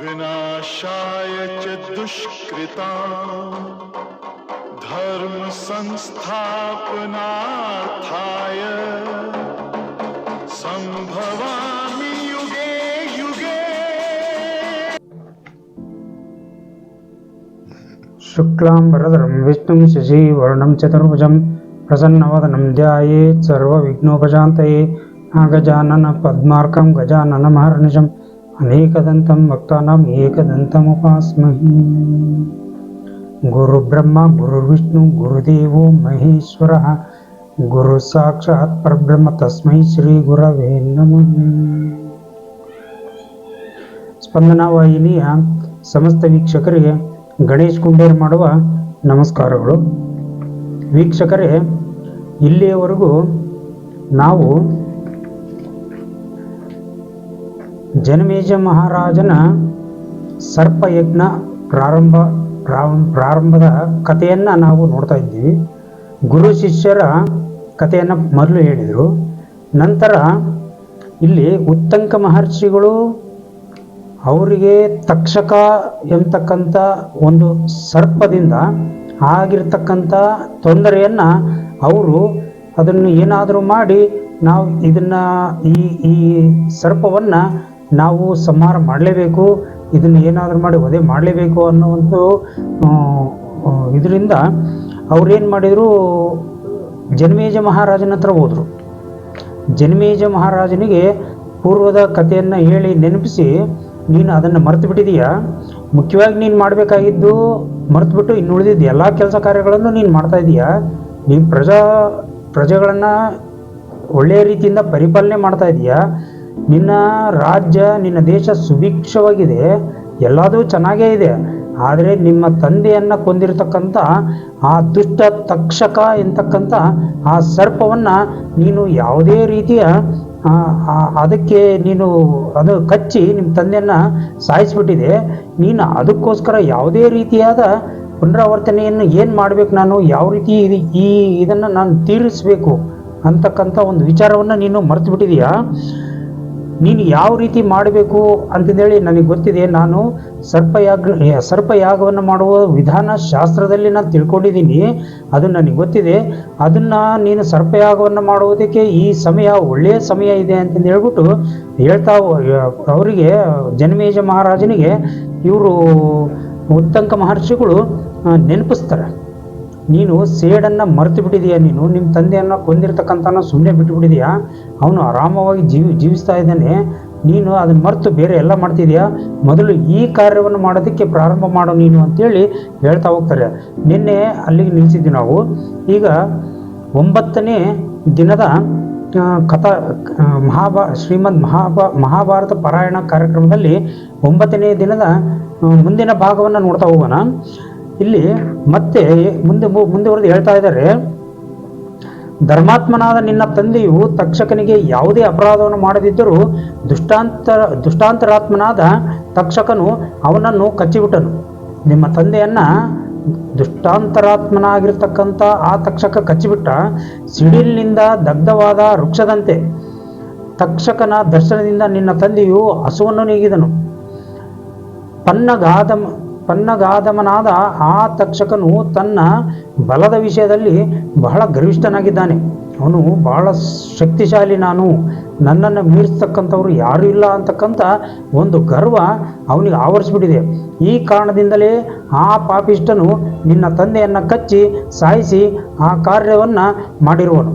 विनाशाय च दुष्कृता धर्म संस्थापनार्थाय संभवामि युगे युगे। शुक्लां वरदरं विष्णुं शशिवर्णं चतुर्भुजं प्रसन्नवदनं ध्यायेत् सर्वविघ्नोपशान्तये नागजाननपद्मार्कं गजाननमहर्निशम् ಅನೇಕದಂತಂ ಭಕ್ತಾನಾಂ ಏಕದಂತಮುಪಾಸ್ಮಹಿ. ಗುರುಬ್ರಹ್ಮ ಗುರುರ್ವಿಷ್ಣು ಗುರುದೇವೋ ಮಹೇಶ್ವರ. ಗುರು ಸಾಕ್ಷಾತ್ ಪರಬ್ರಹ್ಮ, ತಸ್ಮೈ ಶ್ರೀ ಗುರವೇ ನಮಃ. ಸ್ಪಂದನಾ ವಾಹಿನಿಯ ಸಮಸ್ತ ವೀಕ್ಷಕರಿಗೆ ಗಣೇಶ್ ಕುಂಡೇರ್ ಮಾಡುವ ನಮಸ್ಕಾರಗಳು. ವೀಕ್ಷಕರೇ, ಇಲ್ಲಿಯವರೆಗೂ ನಾವು ಜನಮೇಜ ಮಹಾರಾಜನ ಸರ್ಪಯಜ್ಞ ಪ್ರಾರಂಭ ಪ್ರಾರಂಭ ಪ್ರಾರಂಭದ ಕಥೆಯನ್ನು ನಾವು ನೋಡ್ತಾ ಇದ್ದೀವಿ. ಗುರು ಶಿಷ್ಯರ ಕಥೆಯನ್ನು ಮೊದಲು ಹೇಳಿದರು. ನಂತರ ಇಲ್ಲಿ ಉತ್ತಂಕ ಮಹರ್ಷಿಗಳು ಅವರಿಗೆ ತಕ್ಷಕ ಎಂತಕ್ಕಂಥ ಒಂದು ಸರ್ಪದಿಂದ ಆಗಿರ್ತಕ್ಕಂಥ ತೊಂದರೆಯನ್ನು ಅವರು ಅದನ್ನು ಏನಾದರೂ ಮಾಡಿ ನಾವು ಇದನ್ನು ಈ ಈ ಸರ್ಪವನ್ನು ನಾವು ಸಂಹಾರ ಮಾಡಲೇಬೇಕು, ಇದನ್ನು ಏನಾದರೂ ಮಾಡಿ ವಧೆ ಮಾಡಲೇಬೇಕು ಅನ್ನೋ ಒಂದು ಇದರಿಂದ ಅವ್ರೇನು ಮಾಡಿದರು, ಜನ್ಮೇಜ ಮಹಾರಾಜನ ಹತ್ರ ಹೋದರು. ಜನ್ಮೇಜ ಮಹಾರಾಜನಿಗೆ ಪೂರ್ವದ ಕಥೆಯನ್ನು ಹೇಳಿ ನೆನಪಿಸಿ, ನೀನು ಅದನ್ನು ಮರೆತು ಬಿಟ್ಟಿದೀಯಾ? ಮುಖ್ಯವಾಗಿ ನೀನು ಮಾಡಬೇಕಾಗಿದ್ದು ಮರೆತುಬಿಟ್ಟು ಇನ್ನು ಉಳಿದಿದ್ದ ಎಲ್ಲ ಕೆಲಸ ಕಾರ್ಯಗಳನ್ನು ನೀನು ಮಾಡ್ತಾ ಇದೀಯಾ? ನೀನು ಪ್ರಜಾ, ಪ್ರಜೆಗಳನ್ನು ಒಳ್ಳೆಯ ರೀತಿಯಿಂದ ಪರಿಪಾಲನೆ ಮಾಡ್ತಾ ಇದೀಯಾ? ನಿನ್ನ ರಾಜ್ಯ, ನಿನ್ನ ದೇಶ ಸುಭಿಕ್ಷವಾಗಿದೆ. ಎಲ್ಲದೂ ಚೆನ್ನಾಗೇ ಇದೆ. ಆದರೆ ನಿಮ್ಮ ತಂದೆಯನ್ನು ಕೊಂದಿರತಕ್ಕಂಥ ಆ ದುಷ್ಟ ತಕ್ಷಕ ಎಂತಕ್ಕಂಥ ಆ ಸರ್ಪವನ್ನು ನೀನು ಯಾವುದೇ ರೀತಿಯ ಅದಕ್ಕೆ ನೀನು ಅದು ಕಚ್ಚಿ ನಿಮ್ಮ ತಂದೆಯನ್ನು ಸಾಯಿಸಿಬಿಟ್ಟಿದೆ. ನೀನು ಅದಕ್ಕೋಸ್ಕರ ಯಾವುದೇ ರೀತಿಯಾದ ಪುನರಾವರ್ತನೆಯನ್ನು ಏನು ಮಾಡಬೇಕು ನಾನು, ಯಾವ ರೀತಿ ಇದು- ಈ, ಇದನ್ನು ನಾನು ತೀರಿಸಬೇಕು ಅಂತಕ್ಕಂಥ ಒಂದು ವಿಚಾರವನ್ನು ನೀನು ಮರೆತು ಬಿಟ್ಟಿದೀಯಾ ನೀನು ಯಾವ ರೀತಿ ಮಾಡಬೇಕು ಅಂತಂದೇಳಿ ನನಗೆ ಗೊತ್ತಿದೆ. ನಾನು ಸರ್ಪಯಾಗ, ಸರ್ಪಯಾಗವನ್ನು ಮಾಡುವ ವಿಧಾನ ಶಾಸ್ತ್ರದಲ್ಲಿ ನಾನು ತಿಳ್ಕೊಂಡಿದ್ದೀನಿ. ಅದು ನನಗೆ ಗೊತ್ತಿದೆ. ಅದನ್ನು ನೀನು ಸರ್ಪಯಾಗವನ್ನು ಮಾಡುವುದಕ್ಕೆ ಈ ಸಮಯ ಒಳ್ಳೆಯ ಸಮಯ ಇದೆ ಅಂತಂದು ಹೇಳ್ಬಿಟ್ಟು ಹೇಳ್ತಾ, ಅವರಿಗೆ, ಜನಮೇಜ ಮಹಾರಾಜನಿಗೆ ಇವರು ಉತ್ತಂಕ ಮಹರ್ಷಿಗಳು ನೆನಪಿಸ್ತಾರೆ. ನೀನು ಸೇಡನ್ನು ಮರೆತು ಬಿಟ್ಟಿದೀಯ ನೀನು? ನಿಮ್ಮ ತಂದೆಯನ್ನು ಕೊಂದಿರ್ತಕ್ಕಂಥನ ಸುಮ್ಮನೆ ಬಿಟ್ಟುಬಿಟ್ಟಿದೀಯಾ ಅವನು ಆರಾಮವಾಗಿ ಜೀವಿ, ಜೀವಿಸ್ತಾ ಇದ್ದಾನೆ. ನೀನು ಅದನ್ನು ಮರೆತು ಬೇರೆ ಎಲ್ಲ ಮಾಡ್ತಿದೀಯಾ? ಮೊದಲು ಈ ಕಾರ್ಯವನ್ನು ಮಾಡೋದಕ್ಕೆ ಪ್ರಾರಂಭ ಮಾಡೋ ನೀನು ಅಂತೇಳಿ ಹೇಳ್ತಾ ಹೋಗ್ತಾರೆ. ನಿನ್ನೆ ಅಲ್ಲಿಗೆ ನಿಲ್ಲಿಸಿದ್ವಿ ನಾವು. ಈಗ ಒಂಬತ್ತನೇ ದಿನದ ಕಥಾ ಮಹಾಭಾ, ಶ್ರೀಮದ್ ಮಹಾಭಾ, ಮಹಾಭಾರತ ಪಾರಾಯಣ ಕಾರ್ಯಕ್ರಮದಲ್ಲಿ ಒಂಬತ್ತನೇ ದಿನದ ಮುಂದಿನ ಭಾಗವನ್ನು ನೋಡ್ತಾ ಹೋಗೋಣ. ಇಲ್ಲಿ ಮತ್ತೆ ಮುಂದೆ ಮುಂದುವರೆದು ಹೇಳ್ತಾ ಇದ್ದಾರೆ, ಧರ್ಮಾತ್ಮನಾದ ನಿನ್ನ ತಂದೆಯು ತಕ್ಷಕನಿಗೆ ಯಾವುದೇ ಅಪರಾಧವನ್ನು ಮಾಡದಿದ್ದರೂ ದುಷ್ಟಾಂತ ದುಷ್ಟಾಂತರಾತ್ಮನಾದ ತಕ್ಷಕನು ಅವನನ್ನು ಕಚ್ಚಿಬಿಟ್ಟನು. ನಿಮ್ಮ ತಂದೆಯನ್ನ ದುಷ್ಟಾಂತರಾತ್ಮನಾಗಿರ್ತಕ್ಕಂಥ ಆ ತಕ್ಷಕ ಕಚ್ಚಿಬಿಟ್ಟ ಸಿಡಿಲಿನಿಂದ ದಗ್ಧವಾದ ವೃಕ್ಷದಂತೆ ತಕ್ಷಕನ ದರ್ಶನದಿಂದ ನಿನ್ನ ತಂದೆಯು ಹಸುವನ್ನು ನೀಗಿದನು. ಪನ್ನಗಾದಮ ಪನ್ನಗಾದಮನಾದ ಆ ತಕ್ಷಕನು ತನ್ನ ಬಲದ ವಿಷಯದಲ್ಲಿ ಬಹಳ ಗರ್ವಿಷ್ಠನಾಗಿದ್ದಾನೆ. ಅವನು ಬಹಳ ಶಕ್ತಿಶಾಲಿ ನಾನು. ನನ್ನನ್ನು ಮೀರಿಸ್ತಕ್ಕಂಥವ್ರು ಯಾರೂ ಇಲ್ಲ ಅಂತಕ್ಕಂಥ ಒಂದು ಗರ್ವ ಅವನಿಗೆ ಆವರಿಸ್ಬಿಟ್ಟಿದೆ. ಈ ಕಾರಣದಿಂದಲೇ ಆ ಪಾಪಿಷ್ಟನು ನಿನ್ನ ತಂದೆಯನ್ನು ಕಚ್ಚಿ, ಸಾಯಿಸಿ ಆ ಕಾರ್ಯವನ್ನು ಮಾಡಿರುವನು.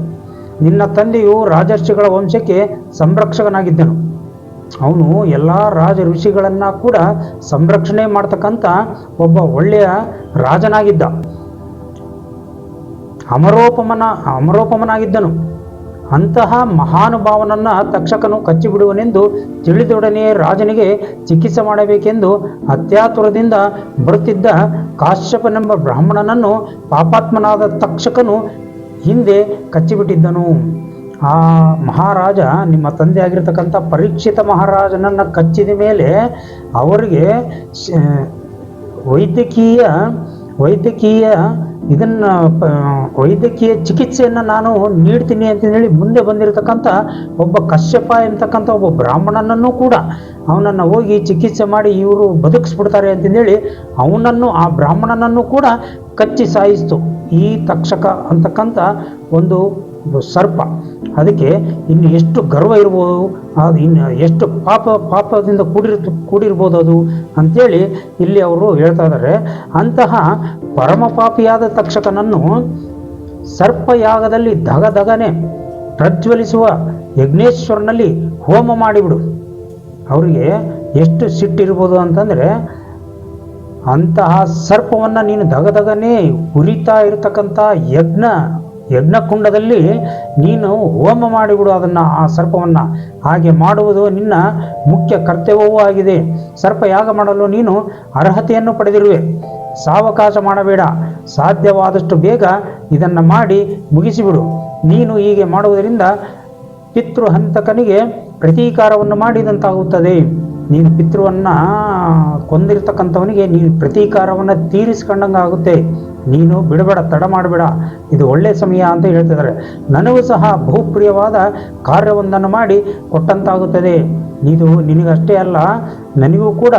ನಿನ್ನ ತಂದೆಯು ರಾಜರ್ಷಿಗಳ ವಂಶಕ್ಕೆ ಸಂರಕ್ಷಕನಾಗಿದ್ದನು. ಅವನು ಎಲ್ಲ ರಾಜ ಋಷಿಗಳನ್ನು ಕೂಡ ಸಂರಕ್ಷಣೆ ಮಾಡ್ತಕ್ಕಂಥ ಒಬ್ಬ ಒಳ್ಳೆಯ ರಾಜನಾಗಿದ್ದ. ಅಮರೋಪಮನ, ಅಮರೋಪಮನಾಗಿದ್ದನು. ಅಂತಹ ಮಹಾನುಭಾವನನ್ನ ತಕ್ಷಕನು ಕಚ್ಚಿಬಿಡುವನೆಂದು ತಿಳಿದೊಡನೆ ರಾಜನಿಗೆ ಚಿಕಿತ್ಸೆ ಮಾಡಬೇಕೆಂದು ಅತ್ಯಾತುರದಿಂದ ಬರುತ್ತಿದ್ದ ಕಾಶ್ಯಪನೆಂಬ ಬ್ರಾಹ್ಮಣನನ್ನು ಪಾಪಾತ್ಮನಾದ ತಕ್ಷಕನು ಹಿಂದೆ ಕಚ್ಚಿಬಿಟ್ಟಿದ್ದನು. ಆ ಮಹಾರಾಜ, ನಿಮ್ಮ ತಂದೆ ಆಗಿರ್ತಕ್ಕಂಥ ಪರೀಕ್ಷಿತ ಮಹಾರಾಜನನ್ನು ಕಚ್ಚಿದ ಮೇಲೆ ಅವರಿಗೆ ವೈದ್ಯಕೀಯ ವೈದ್ಯಕೀಯ ಇದನ್ನು ವೈದ್ಯಕೀಯ ಚಿಕಿತ್ಸೆಯನ್ನು ನಾನು ನೀಡ್ತೀನಿ ಹೇಳಿ ಮುಂದೆ ಬಂದಿರತಕ್ಕಂಥ ಒಬ್ಬ ಕಶ್ಯಪ ಎಂತಕ್ಕಂಥ ಒಬ್ಬ ಬ್ರಾಹ್ಮಣನನ್ನು ಕೂಡ ಅವನನ್ನು ಹೋಗಿ ಚಿಕಿತ್ಸೆ ಮಾಡಿ ಇವರು ಬದುಕಿಸ್ಬಿಡ್ತಾರೆ ಅಂತಂದೇಳಿ ಅವನನ್ನು, ಆ ಬ್ರಾಹ್ಮಣನನ್ನು ಕೂಡ ಕಚ್ಚಿ ಸಾಯಿಸ್ತು. ಈ ತಕ್ಷಕ ಅಂತಕ್ಕಂಥ ಒಂದು ಸರ್ಪ. ಅದಕ್ಕೆ ಇನ್ನು ಎಷ್ಟು ಗರ್ವ ಇರ್ಬೋದು, ಅದು ಇನ್ನು ಎಷ್ಟು ಪಾಪ, ಪಾಪದಿಂದ ಕೂಡಿರ್ ಕೂಡಿರ್ಬೋದು ಅದು ಅಂಥೇಳಿ ಇಲ್ಲಿ ಅವರು ಹೇಳ್ತಾ ಇದ್ದಾರೆ. ಅಂತಹ ಪರಮ ಪಾಪಿಯಾದ ತಕ್ಷಕನನ್ನು ಸರ್ಪಯಾಗದಲ್ಲಿ ಧಗ ಧಗನೆ ಪ್ರಜ್ವಲಿಸುವ ಯಜ್ಞೇಶ್ವರನಲ್ಲಿ ಹೋಮ ಮಾಡಿಬಿಡು. ಅವರಿಗೆ ಎಷ್ಟು ಸಿಟ್ಟಿರ್ಬೋದು ಅಂತಂದರೆ ಅಂತಹ ಸರ್ಪವನ್ನು ನೀನು ದಗದಗನೆ ಉರಿತಾ ಇರತಕ್ಕಂಥ ಯಜ್ಞ ಯಜ್ಞಕುಂಡದಲ್ಲಿ ನೀನು ಹೋಮ ಮಾಡಿಬಿಡು ಅದನ್ನು, ಆ ಸರ್ಪವನ್ನು. ಹಾಗೆ ಮಾಡುವುದು ನಿನ್ನ ಮುಖ್ಯ ಕರ್ತವ್ಯವೂ ಆಗಿದೆ. ಸರ್ಪ ಯಾಗ ಮಾಡಲು ನೀನು ಅರ್ಹತೆಯನ್ನು ಪಡೆದಿರುವೆ. ಸಾವಕಾಶ ಮಾಡಬೇಡ. ಸಾಧ್ಯವಾದಷ್ಟು ಬೇಗ ಇದನ್ನು ಮಾಡಿ ಮುಗಿಸಿಬಿಡು. ನೀನು ಹೀಗೆ ಮಾಡುವುದರಿಂದ ಪಿತೃಹಂತಕನಿಗೆ ಪ್ರತೀಕಾರವನ್ನು ಮಾಡಿದಂತಾಗುತ್ತದೆ. ನೀನು ಪಿತೃವನ್ನ ಕೊಂದಿರ್ತಕ್ಕಂಥವನಿಗೆ ನೀನು ಪ್ರತೀಕಾರವನ್ನು ತೀರಿಸ್ಕೊಂಡಂಗಾಗುತ್ತೆ. ನೀನು ಬಿಡಬೇಡ, ತಡ ಮಾಡಬೇಡ, ಇದು ಒಳ್ಳೆಯ ಸಮಯ ಅಂತ ಹೇಳ್ತಿದ್ದಾರೆ. ನನಗೂ ಸಹ ಬಹುಪ್ರಿಯವಾದ ಕಾರ್ಯವೊಂದನ್ನು ಮಾಡಿ ಕೊಟ್ಟಂತಾಗುತ್ತದೆ. ಇದು ನಿನಗಷ್ಟೇ ಅಲ್ಲ, ನನಗೂ ಕೂಡ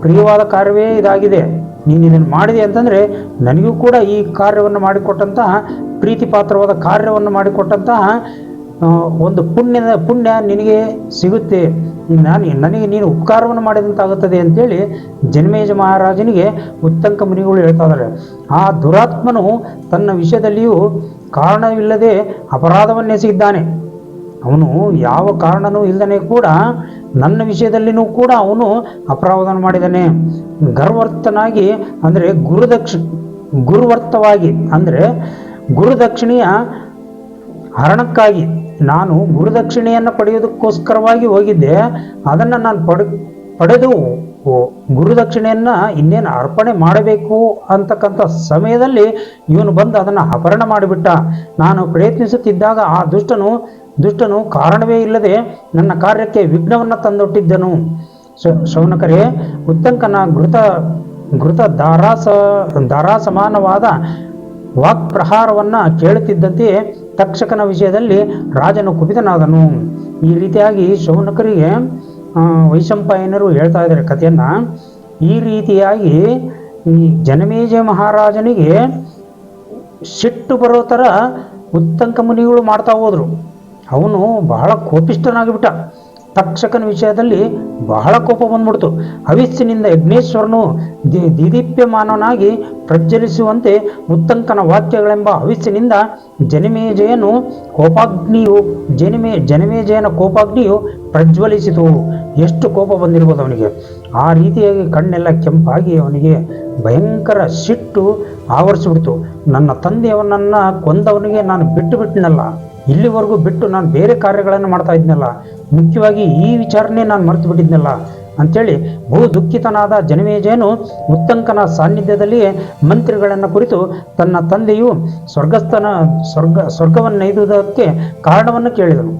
ಪ್ರಿಯವಾದ ಕಾರ್ಯವೇ ಇದಾಗಿದೆ. ನೀನು ಇದನ್ನು ಮಾಡಿದೆ ಅಂತಂದರೆ ನನಗೂ ಕೂಡ ಈ ಕಾರ್ಯವನ್ನು ಮಾಡಿಕೊಟ್ಟಂತಹ ಪ್ರೀತಿ ಪಾತ್ರವಾದ ಕಾರ್ಯವನ್ನು ಮಾಡಿಕೊಟ್ಟಂತಹ ಒಂದು ಪುಣ್ಯದ ಪುಣ್ಯ ನಿನಗೆ ಸಿಗುತ್ತೆ. ನಾನು, ನನಗೆ ನೀನು ಉಪಕಾರವನ್ನು ಮಾಡಿದಂತಾಗುತ್ತದೆ ಅಂತೇಳಿ ಜನ್ಮೇಜ ಮಹಾರಾಜನಿಗೆ ಉತ್ತಂಕ ಮುನಿಗಳು ಹೇಳ್ತಾ ಇದ್ದಾರೆ. ಆ ದುರಾತ್ಮನು ತನ್ನ ವಿಷಯದಲ್ಲಿಯೂ ಕಾರಣವಿಲ್ಲದೆ ಅಪರಾಧವನ್ನೆಸಗಿದ್ದಾನೆ ಅವನು ಯಾವ ಕಾರಣನೂ ಇಲ್ಲದೇ ಕೂಡ ನನ್ನ ವಿಷಯದಲ್ಲಿನೂ ಕೂಡ ಅವನು ಅಪರಾಧವನ್ನು ಮಾಡಿದ್ದಾನೆ. ಗರ್ವರ್ತನಾಗಿ ಅಂದರೆ ಗುರುದಕ್ಷ ಗುರುವರ್ತವಾಗಿ ಅಂದರೆ ಗುರುದಕ್ಷಿಣೆಯ ಹರಣಕ್ಕಾಗಿ ನಾನು ಗುರುದಕ್ಷಿಣೆಯನ್ನು ಪಡೆಯೋದಕ್ಕೋಸ್ಕರವಾಗಿ ಹೋಗಿದ್ದೆ. ಅದನ್ನು ನಾನು ಪಡೆ, ಪಡೆದು ಗುರುದಕ್ಷಿಣೆಯನ್ನು ಇನ್ನೇನು ಅರ್ಪಣೆ ಮಾಡಬೇಕು ಅಂತಕ್ಕಂಥ ಸಮಯದಲ್ಲಿ ಇವನು ಬಂದು ಅದನ್ನು ಅಪಹರಣ ಮಾಡಿಬಿಟ್ಟ. ನಾನು ಪ್ರಯತ್ನಿಸುತ್ತಿದ್ದಾಗ ಆ ದುಷ್ಟನು ದುಷ್ಟನು ಕಾರಣವೇ ಇಲ್ಲದೆ ನನ್ನ ಕಾರ್ಯಕ್ಕೆ ವಿಘ್ನವನ್ನು ತಂದೊಟ್ಟಿದ್ದನು. ಶೌನಕರೇ, ಉತ್ತಂಕನ ಘೃತ ಘೃತ ದಾರಾಸ ಧಾರಾಸಮಾನವಾದ ವಾಕ್ಪ್ರಹಾರವನ್ನು ಕೇಳುತ್ತಿದ್ದಂತೆಯೇ ತಕ್ಷಕನ ವಿಷಯದಲ್ಲಿ ರಾಜನು ಕುಪಿತನಾದನು. ಈ ರೀತಿಯಾಗಿ ಶೌನಕರಿಗೆ ವೈಶಂಪಾಯನರು ಹೇಳ್ತಾ ಇದ್ದಾರೆ ಕಥೆಯನ್ನು. ಈ ರೀತಿಯಾಗಿ ಈ ಜನಮೇಜ ಮಹಾರಾಜನಿಗೆ ಸಿಟ್ಟು ಬರೋ ಥರ ಉತ್ತಂಕ ಮುನಿಗಳು ಮಾಡ್ತಾ ಹೋದರು. ಅವನು ಬಹಳ ಕೋಪಿಷ್ಠನಾಗಿಬಿಟ್ಟ. ತಕ್ಷಕನ ವಿಷಯದಲ್ಲಿ ಬಹಳ ಕೋಪ ಬಂದ್ಬಿಡ್ತು. ಹವಿಸ್ಸಿನಿಂದ ಯಜ್ಞೇಶ್ವರನು ದಿ ದಿದೀಪ್ಯಮಾನನಾಗಿ ಪ್ರಜ್ವಲಿಸುವಂತೆ ಉತ್ತಂಕನ ವಾಕ್ಯಗಳೆಂಬ ಹವಿಸ್ಸಿನಿಂದ ಜನಮೇಜಯನು ಕೋಪಾಗ್ನಿಯು ಜನಿಮೇ ಜನಮೇಜಯನ ಕೋಪಾಗ್ನಿಯು ಪ್ರಜ್ವಲಿಸಿತು. ಎಷ್ಟು ಕೋಪ ಬಂದಿರ್ಬೋದು ಅವನಿಗೆ. ಆ ರೀತಿಯಾಗಿ ಕಣ್ಣೆಲ್ಲ ಕೆಂಪಾಗಿ ಅವನಿಗೆ ಭಯಂಕರ ಸಿಟ್ಟು ಆವರಿಸಿಬಿಡ್ತು. ನನ್ನ ತಂದೆಯವನನ್ನು ಕೊಂದವನಿಗೆ ನಾನು ಬಿಟ್ಟು ಬಿಟ್ಟನಲ್ಲ. ಇಲ್ಲಿವರೆಗೂ ಬಿಟ್ಟು ನಾನು ಬೇರೆ ಕಾರ್ಯಗಳನ್ನು ಮಾಡ್ತಾ ಇದ್ನಲ್ಲ. ಮುಖ್ಯವಾಗಿ ಈ ವಿಚಾರನೇ ನಾನು ಮರೆತು ಬಿಟ್ಟಿದ್ನಲ್ಲ ಅಂಥೇಳಿ ಬಹು ದುಃಖಿತನಾದ ಜನಮೇಜಯನು ಉತ್ತಂಕನ ಸಾನ್ನಿಧ್ಯದಲ್ಲಿಯೇ ಮಂತ್ರಿಗಳನ್ನು ಕುರಿತು ತನ್ನ ತಂದೆಯು ಸ್ವರ್ಗಸ್ಥನ ಸ್ವರ್ಗ ಸ್ವರ್ಗವನ್ನೈದುವುದಕ್ಕೆ ಕಾರಣವನ್ನು ಕೇಳಿದನು.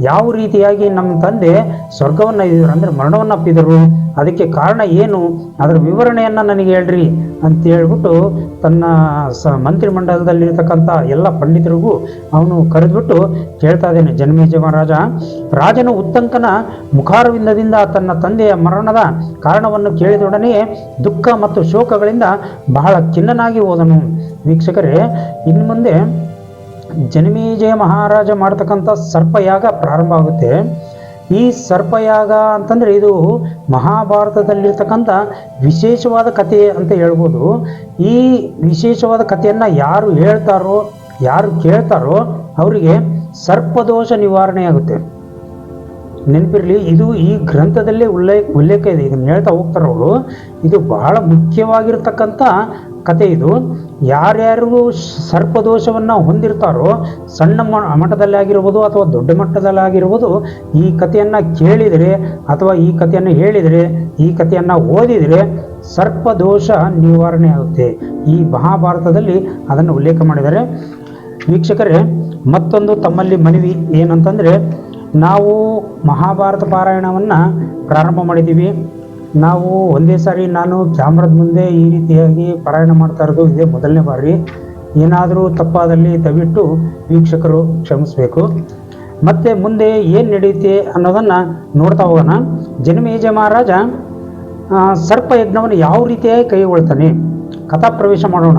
ಯಾವ ರೀತಿಯಾಗಿ ನಮ್ಮ ತಂದೆ ಸ್ವರ್ಗವನ್ನು ಇದ್ದರು ಅಂದರೆ ಮರಣವನ್ನು ಅಪ್ಪಿದರು ಅದಕ್ಕೆ ಕಾರಣ ಏನು? ಅದರ ವಿವರಣೆಯನ್ನು ನನಗೆ ಹೇಳ್ರಿ ಅಂತ ಹೇಳ್ಬಿಟ್ಟು ತನ್ನ ಸ ಮಂತ್ರಿಮಂಡಲದಲ್ಲಿರ್ತಕ್ಕಂಥ ಎಲ್ಲ ಪಂಡಿತರಿಗೂ ಅವನು ಕರೆದುಬಿಟ್ಟು ಕೇಳ್ತಾ ಇದ್ದೇನೆ ಜನ್ಮೇಜ ಮಹಾರಾಜ ರಾಜನು ಉತ್ತಂಕನ ಮುಖಾರವಿಂದದಿಂದ ತನ್ನ ತಂದೆಯ ಮರಣದ ಕಾರಣವನ್ನು ಕೇಳಿದೊಡನೆ ದುಃಖ ಮತ್ತು ಶೋಕಗಳಿಂದ ಬಹಳ ಖಿನ್ನನಾಗಿ ಹೋದನು. ವೀಕ್ಷಕರೇ, ಇನ್ನು ಮುಂದೆ ಜನಮೇಜಯ ಮಹಾರಾಜ ಮಾಡ್ತಕ್ಕಂಥ ಸರ್ಪಯಾಗ ಪ್ರಾರಂಭ ಆಗುತ್ತೆ. ಈ ಸರ್ಪಯಾಗ ಅಂತಂದರೆ ಇದು ಮಹಾಭಾರತದಲ್ಲಿರ್ತಕ್ಕಂಥ ವಿಶೇಷವಾದ ಕಥೆ ಅಂತ ಹೇಳ್ಬೋದು. ಈ ವಿಶೇಷವಾದ ಕಥೆಯನ್ನು ಯಾರು ಹೇಳ್ತಾರೋ, ಯಾರು ಕೇಳ್ತಾರೋ ಅವರಿಗೆ ಸರ್ಪದೋಷ ನಿವಾರಣೆ ಆಗುತ್ತೆ. ನೆನಪಿರಲಿ, ಇದು ಈ ಗ್ರಂಥದಲ್ಲೇ ಉಲ್ಲೇಖ ಉಲ್ಲೇಖ ಇದೆ. ಇದನ್ನು ಹೇಳ್ತಾ ಹೋಗ್ತಾರೆ ಅವರು ಇದು ಬಹಳ ಮುಖ್ಯವಾಗಿರ್ತಕ್ಕಂಥ ಕತೆ ಇದು. ಯಾರ್ಯಾರು ಸರ್ಪದೋಷವನ್ನು ಹೊಂದಿರ್ತಾರೋ, ಸಣ್ಣ ಮಟ್ಟದಲ್ಲಿ ಆಗಿರ್ಬೋದು ಅಥವಾ ದೊಡ್ಡ ಮಟ್ಟದಲ್ಲಿ ಆಗಿರ್ಬೋದು ಈ ಕಥೆಯನ್ನು ಕೇಳಿದರೆ ಅಥವಾ ಈ ಕಥೆಯನ್ನು ಹೇಳಿದರೆ, ಈ ಕಥೆಯನ್ನು ಓದಿದರೆ ಸರ್ಪದೋಷ ನಿವಾರಣೆ ಆಗುತ್ತೆ. ಈ ಮಹಾಭಾರತದಲ್ಲಿ ಅದನ್ನು ಉಲ್ಲೇಖ ಮಾಡಿದ್ದಾರೆ. ವೀಕ್ಷಕರೇ, ಮತ್ತೊಂದು ತಮ್ಮಲ್ಲಿ ಮನವಿ ಏನಂತಂದರೆ, ನಾವು ಮಹಾಭಾರತ ಪಾರಾಯಣವನ್ನು ಪ್ರಾರಂಭ ಮಾಡಿದ್ದೀವಿ. ನಾವು ಒಂದೇ ಸಾರಿ ನಾನು ಕ್ಯಾಮ್ರಾದ ಮುಂದೆ ಈ ರೀತಿಯಾಗಿ ಪಾರಾಯಣ ಮಾಡ್ತಾ ಇರೋದು ಇದೇ ಮೊದಲನೇ ಬಾರಿ. ಏನಾದರೂ ತಪ್ಪಾದಲ್ಲಿ ದಯವಿಟ್ಟು ವೀಕ್ಷಕರು ಕ್ಷಮಿಸಬೇಕು. ಮತ್ತು ಮುಂದೆ ಏನು ನಡೆಯುತ್ತೆ ಅನ್ನೋದನ್ನು ನೋಡ್ತಾ ಹೋಗೋಣ. ಜನಮೇಜ ಮಹಾರಾಜ ಸರ್ಪ ಯಜ್ಞವನ್ನು ಯಾವ ರೀತಿಯಾಗಿ ಕೈಗೊಳ್ತಾನೆ? ಕಥಾ ಪ್ರವೇಶ ಮಾಡೋಣ.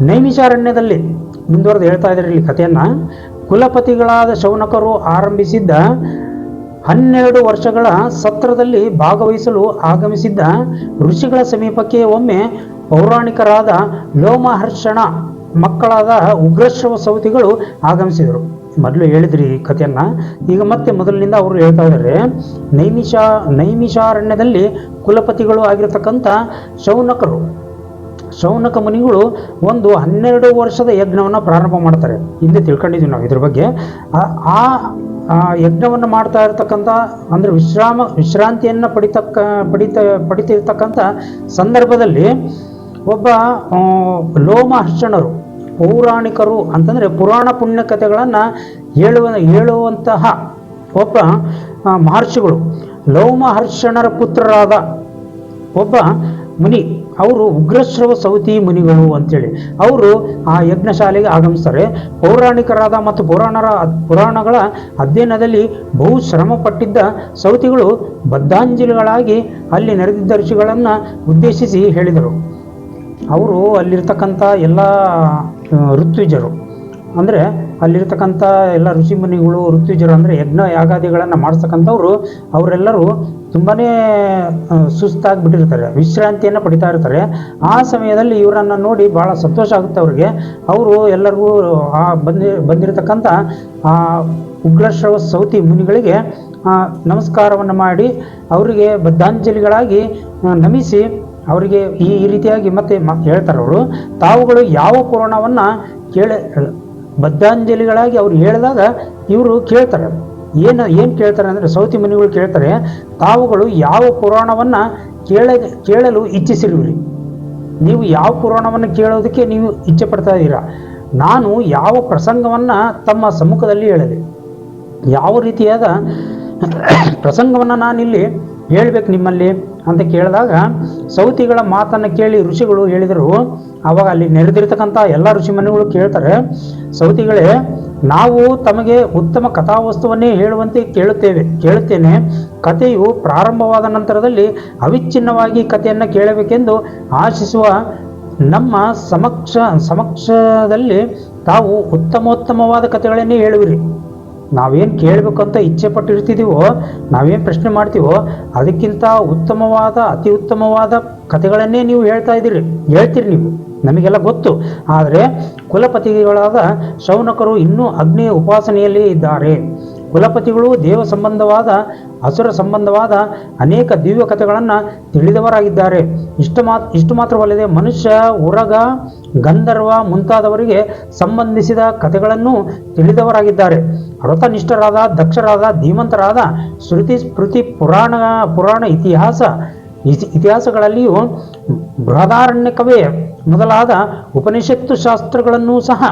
ನೈಮಿಷಾರಣ್ಯದಲ್ಲಿ ಮುಂದುವರೆದು ಹೇಳ್ತಾ ಇದ್ದಾರೆ ಇಲ್ಲಿ ಕಥೆಯನ್ನ. ಕುಲಪತಿಗಳಾದ ಶೌನಕರು ಆರಂಭಿಸಿದ್ದ ಹನ್ನೆರಡು ವರ್ಷಗಳ ಸತ್ರದಲ್ಲಿ ಭಾಗವಹಿಸಲು ಆಗಮಿಸಿದ್ದ ಋಷಿಗಳ ಸಮೀಪಕ್ಕೆ ಒಮ್ಮೆ ಪೌರಾಣಿಕರಾದ ಲೋಮಹರ್ಷಣ ಮಕ್ಕಳಾದ ಉಗ್ರಶ್ರವ ಸೌತಿಗಳು ಆಗಮಿಸಿದರು. ಮೊದಲು ಹೇಳಿದ್ರಿ ಈ ಕಥೆಯನ್ನು. ಈಗ ಮತ್ತೆ ಮೊದಲಿನಿಂದ ಅವರು ಹೇಳ್ತಾ ಇದ್ದಾರೆ, ನೈಮಿಷ, ನೈಮಿಷಾರಣ್ಯದಲ್ಲಿ ಕುಲಪತಿಗಳು ಆಗಿರತಕ್ಕಂಥ ಶೌನಕರು, ಶೌನಕ ಮುನಿಗಳು ಒಂದು ಹನ್ನೆರಡು ವರ್ಷದ ಯಜ್ಞವನ್ನು ಪ್ರಾರಂಭ ಮಾಡ್ತಾರೆ. ಹಿಂದೆ ತಿಳ್ಕೊಂಡಿದ್ದೀವಿ ನಾವು ಇದ್ರ ಬಗ್ಗೆ. ಆ- ಯಜ್ಞವನ್ನು ಮಾಡ್ತಾ ಇರತಕ್ಕಂಥ, ಅಂದರೆ ವಿಶ್ರಾಮ, ವಿಶ್ರಾಂತಿಯನ್ನು ಪಡಿತಕ್ಕ, ಪಡಿತ, ಪಡಿತಿರ್ತಕ್ಕಂಥ ಸಂದರ್ಭದಲ್ಲಿ ಒಬ್ಬ ಲೋಮ ಹರ್ಷಣರು ಪೌರಾಣಿಕರು ಅಂತಂದರೆ ಪುರಾಣ ಪುಣ್ಯ ಕಥೆಗಳನ್ನು ಹೇಳುವ, ಹೇಳುವಂತಹ ಒಬ್ಬ ಮಹರ್ಷಿಗಳು. ಲೋಮ ಹರ್ಷಣರ ಪುತ್ರರಾದ ಒಬ್ಬ ಮುನಿ, ಅವರು ಉಗ್ರಶ್ರವ ಸೌತಿ ಮುನಿಗಳು ಅಂತೇಳಿ. ಅವರು ಆ ಯಜ್ಞಶಾಲೆಗೆ ಆಗಮಿಸ್ತಾರೆ. ಪೌರಾಣಿಕರಾದ ಮತ್ತು ಪುರಾಣರ, ಪುರಾಣಗಳ ಅಧ್ಯಯನದಲ್ಲಿ ಬಹು ಶ್ರಮ ಪಟ್ಟಿದ್ದ ಸೌತಿಗಳು ಬದ್ಧಾಂಜಲಿಗಳಾಗಿ ಅಲ್ಲಿ ನೆರೆದಿದ್ದ ಋಷಿಗಳನ್ನು ಉದ್ದೇಶಿಸಿ ಹೇಳಿದರು. ಅವರು ಅಲ್ಲಿರ್ತಕ್ಕಂಥ ಎಲ್ಲ ಋತ್ವಿಜರು. ಅಂದರೆ ಅಲ್ಲಿರ್ತಕ್ಕಂಥ ಎಲ್ಲ ಋಷಿಮುನಿಗಳು ಋತ್ವಿಜರು ಅಂದರೆ ಯಜ್ಞ ಯಾಗಾದಿಗಳನ್ನು ಮಾಡಿಸ್ತಕ್ಕಂಥವ್ರು ಅವರೆಲ್ಲರೂ ತುಂಬಾ ಸುಸ್ತಾಗಿಬಿಟ್ಟಿರ್ತಾರೆ, ವಿಶ್ರಾಂತಿಯನ್ನು ಪಡಿತಾ ಇರ್ತಾರೆ. ಆ ಸಮಯದಲ್ಲಿ ಇವರನ್ನು ನೋಡಿ ಭಾಳ ಸಂತೋಷ ಆಗುತ್ತೆ ಅವ್ರಿಗೆ. ಅವರು ಎಲ್ಲರಿಗೂ ಆ ಬಂದಿ, ಬಂದಿರತಕ್ಕಂಥ ಆ ಉಗ್ರಶ್ರವ ಸೌತಿ ಮುನಿಗಳಿಗೆ ನಮಸ್ಕಾರವನ್ನು ಮಾಡಿ ಅವರಿಗೆ ಬದ್ಧಾಂಜಲಿಗಳಾಗಿ ನಮಿಸಿ ಅವರಿಗೆ ಈ ರೀತಿಯಾಗಿ ಮತ್ತೆ ಹೇಳ್ತಾರೆ ಅವರು. ತಾವುಗಳು ಯಾವ ಪುರಾಣವನ್ನು ಕೇಳ ಬದ್ಧಾಂಜಲಿಗಳಾಗಿ ಅವ್ರು ಹೇಳಿದಾಗ ಇವರು ಕೇಳ್ತಾರೆ. ಏನು ಏನು ಕೇಳ್ತಾರೆ ಅಂದರೆ ಸೌತಿ ಮುನಿಗಳು ಕೇಳ್ತಾರೆ, ತಾವುಗಳು ಯಾವ ಪುರಾಣವನ್ನು ಕೇಳ, ಕೇಳಲು ಇಚ್ಛಿಸಿರುವಿರಿ. ನೀವು ಯಾವ ಪುರಾಣವನ್ನು ಕೇಳೋದಕ್ಕೆ ನೀವು ಇಚ್ಛೆ ಪಡ್ತಾ ಇದ್ದೀರಾ? ನಾನು ಯಾವ ಪ್ರಸಂಗವನ್ನು ತಮ್ಮ ಸಮ್ಮುಖದಲ್ಲಿ ಹೇಳಿದೆ, ಯಾವ ರೀತಿಯಾದ ಪ್ರಸಂಗವನ್ನು ನಾನಿಲ್ಲಿ ಹೇಳ್ಬೇಕು ನಿಮ್ಮಲ್ಲಿ ಅಂತ ಕೇಳಿದಾಗ ಸೌತಿಗಳ ಮಾತನ್ನು ಕೇಳಿ ಋಷಿಗಳು ಹೇಳಿದರು. ಅವಾಗ ಅಲ್ಲಿ ನೆರೆದಿರ್ತಕ್ಕಂಥ ಎಲ್ಲ ಋಷಿಮನಿಗಳು ಕೇಳ್ತಾರೆ, ಸೌತಿಗಳೇ, ನಾವು ತಮಗೆ ಉತ್ತಮ ಕಥಾವಸ್ತುವನ್ನೇ ಹೇಳುವಂತೆ ಕೇಳುತ್ತೇವೆ, ಕೇಳುತ್ತೇನೆ. ಕಥೆಯು ಪ್ರಾರಂಭವಾದ ನಂತರದಲ್ಲಿ ಅವಿಚ್ಛಿನ್ನವಾಗಿ ಕಥೆಯನ್ನು ಕೇಳಬೇಕೆಂದು ಆಶಿಸುವ ನಮ್ಮ ಸಮಕ್ಷ, ಸಮಕ್ಷದಲ್ಲಿ ತಾವು ಉತ್ತಮೋತ್ತಮವಾದ ಕಥೆಗಳನ್ನೇ ಹೇಳುವಿರಿ. ನಾವೇನು ಕೇಳಬೇಕು ಅಂತ ಇಚ್ಛೆ ಪಟ್ಟಿರ್ತಿದ್ದೀವೋ ನಾವೇನು ಪ್ರಶ್ನೆ ಮಾಡ್ತೀವೋ, ಅದಕ್ಕಿಂತ ಉತ್ತಮವಾದ, ಅತಿ ಉತ್ತಮವಾದ ಕಥೆಗಳನ್ನೇ ನೀವು ಹೇಳ್ತಾ ಇದ್ದೀರಿ, ಹೇಳ್ತೀರಿ ನೀವು, ನಮಗೆಲ್ಲ ಗೊತ್ತು. ಆದರೆ ಕುಲಪತಿಗಳಾದ ಶೌನಕರು ಇನ್ನೂ ಅಗ್ನಿಯ ಉಪಾಸನೆಯಲ್ಲಿ ಇದ್ದಾರೆ. ಕುಲಪತಿಗಳು ದೇವ ಸಂಬಂಧವಾದ, ಅಸುರ ಸಂಬಂಧವಾದ ಅನೇಕ ದಿವ್ಯ ಕಥೆಗಳನ್ನು ತಿಳಿದವರಾಗಿದ್ದಾರೆ. ಇಷ್ಟು ಮಾತ್, ಇಷ್ಟು ಮಾತ್ರವಲ್ಲದೆ ಮನುಷ್ಯ, ಉರಗ, ಗಂಧರ್ವ ಮುಂತಾದವರಿಗೆ ಸಂಬಂಧಿಸಿದ ಕಥೆಗಳನ್ನು ತಿಳಿದವರಾಗಿದ್ದಾರೆ. ವ್ರತನಿಷ್ಠರಾದ ದಕ್ಷರಾದ, ಧೀಮಂತರಾದ ಶ್ರುತಿ, ಸ್ಮೃತಿ ಪುರಾಣ ಪುರಾಣ ಇತಿಹಾಸ, ಇತಿ- ಇತಿಹಾಸಗಳಲ್ಲಿಯೂ ಬೃಹದಾರಣ್ಯಕವೇ ಮೊದಲಾದ ಉಪನಿಷತ್ತು ಶಾಸ್ತ್ರಗಳನ್ನು ಸಹ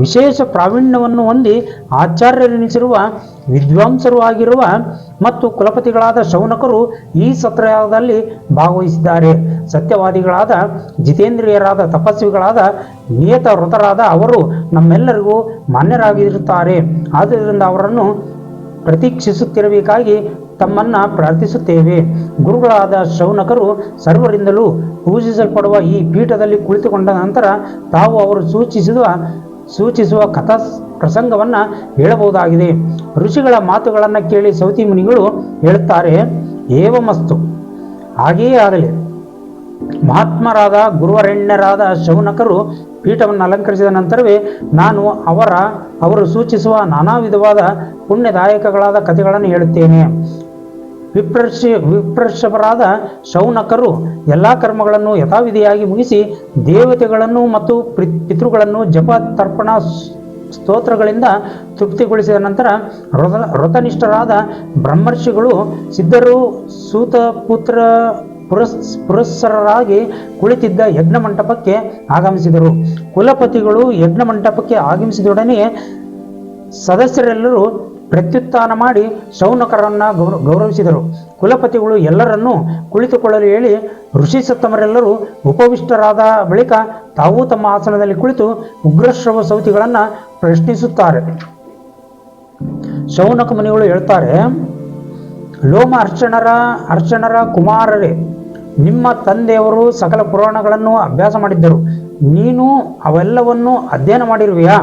ವಿಶೇಷ ಪ್ರಾವೀಣ್ಯವನ್ನು ಹೊಂದಿ ಆಚಾರ್ಯರೆನಿಸಿರುವ ವಿದ್ವಾಂಸರು ಆಗಿರುವ ಮತ್ತು ಕುಲಪತಿಗಳಾದ ಶೌನಕರು ಈ ಸತ್ರದಲ್ಲಿ ಭಾಗವಹಿಸಿದ್ದಾರೆ. ಸತ್ಯವಾದಿಗಳಾದ ಜಿತೇಂದ್ರಿಯರಾದ ತಪಸ್ವಿಗಳಾದ ನಿಯತ ವೃತರಾದ ಅವರು ನಮ್ಮೆಲ್ಲರಿಗೂ ಮಾನ್ಯರಾಗಿರುತ್ತಾರೆ. ಆದ್ದರಿಂದ ಅವರನ್ನು ಪ್ರತೀಕ್ಷಿಸುತ್ತಿರಬೇಕಾಗಿ ತಮ್ಮನ್ನ ಪ್ರಾರ್ಥಿಸುತ್ತೇವೆ. ಗುರುಗಳಾದ ಶೌನಕರು ಸರ್ವರಿಂದಲೂ ಪೂಜಿಸಲ್ಪಡುವ ಈ ಪೀಠದಲ್ಲಿ ಕುಳಿತುಕೊಂಡ ನಂತರ ತಾವು ಅವರು ಸೂಚಿಸಿದ ಸೂಚಿಸುವ ಕಥಾ ಪ್ರಸಂಗವನ್ನು ಹೇಳಬಹುದಾಗಿದೆ. ಋಷಿಗಳ ಮಾತುಗಳನ್ನು ಕೇಳಿ ಸೌತಿ ಮುನಿಗಳು ಹೇಳುತ್ತಾರೆ, ಏವಮಸ್ತು, ಹಾಗೆಯೇ ಆಗಲಿ. ಮಹಾತ್ಮರಾದ ಗುರುವರೆಣ್ಯರಾದ ಶೌನಕರು ಪೀಠವನ್ನು ಅಲಂಕರಿಸಿದ ನಂತರವೇ ನಾನು ಅವರ, ಅವರು ಸೂಚಿಸುವ ನಾನಾ ವಿಧವಾದ ಪುಣ್ಯದಾಯಕಗಳಾದ ಕಥೆಗಳನ್ನು ಹೇಳುತ್ತೇನೆ. ವಿಪ್ರಶ ವಿಪ್ರಶವರಾದ ಶೌನಕರು ಎಲ್ಲ ಕರ್ಮಗಳನ್ನು ಯಥಾವಿಧಿಯಾಗಿ ಮುಗಿಸಿ ದೇವತೆಗಳನ್ನು ಮತ್ತು ಪಿತೃಗಳನ್ನು ಜಪ ತರ್ಪಣ ಸ್ತೋತ್ರಗಳಿಂದ ತೃಪ್ತಿಗೊಳಿಸಿದ ನಂತರ ವ್ರತ ವ್ರತನಿಷ್ಠರಾದ ಬ್ರಹ್ಮರ್ಷಿಗಳು ಸಿದ್ಧರು ಸೂತ ಪುತ್ರ ಪುರಸ್, ಪುರಸ್ಸರರಾಗಿ ಕುಳಿತಿದ್ದ ಯಜ್ಞ ಮಂಟಪಕ್ಕೆ ಆಗಮಿಸಿದರು. ಕುಲಪತಿಗಳು ಯಜ್ಞ ಮಂಟಪಕ್ಕೆ ಆಗಮಿಸಿದೊಡನೆ ಸದಸ್ಯರೆಲ್ಲರೂ ಪ್ರತ್ಯುತ್ಥಾನ ಮಾಡಿ ಶೌನಕರನ್ನ ಗೌರ, ಗೌರವಿಸಿದರು. ಕುಲಪತಿಗಳು ಎಲ್ಲರನ್ನೂ ಕುಳಿತುಕೊಳ್ಳಲು ಹೇಳಿ ಋಷಿ ಸತ್ತಮರೆಲ್ಲರೂ ಉಪವಿಷ್ಟರಾದ ಬಳಿಕ ತಾವೂ ತಮ್ಮ ಆಸನದಲ್ಲಿ ಕುಳಿತು ಉಗ್ರಶ್ರವ ಸೌತಿಗಳನ್ನು ಪ್ರಶ್ನಿಸುತ್ತಾರೆ. ಶೌನಕ ಮುನಿಗಳು ಹೇಳ್ತಾರೆ, ಲೋಮ ಅರ್ಚನರ ಅರ್ಚನರ ಕುಮಾರರೇ, ನಿಮ್ಮ ತಂದೆಯವರು ಸಕಲ ಪುರಾಣಗಳನ್ನು ಅಭ್ಯಾಸ ಮಾಡಿದ್ದರು. ನೀನು ಅವೆಲ್ಲವನ್ನು ಅಧ್ಯಯನ ಮಾಡಿರುವೆಯಾ?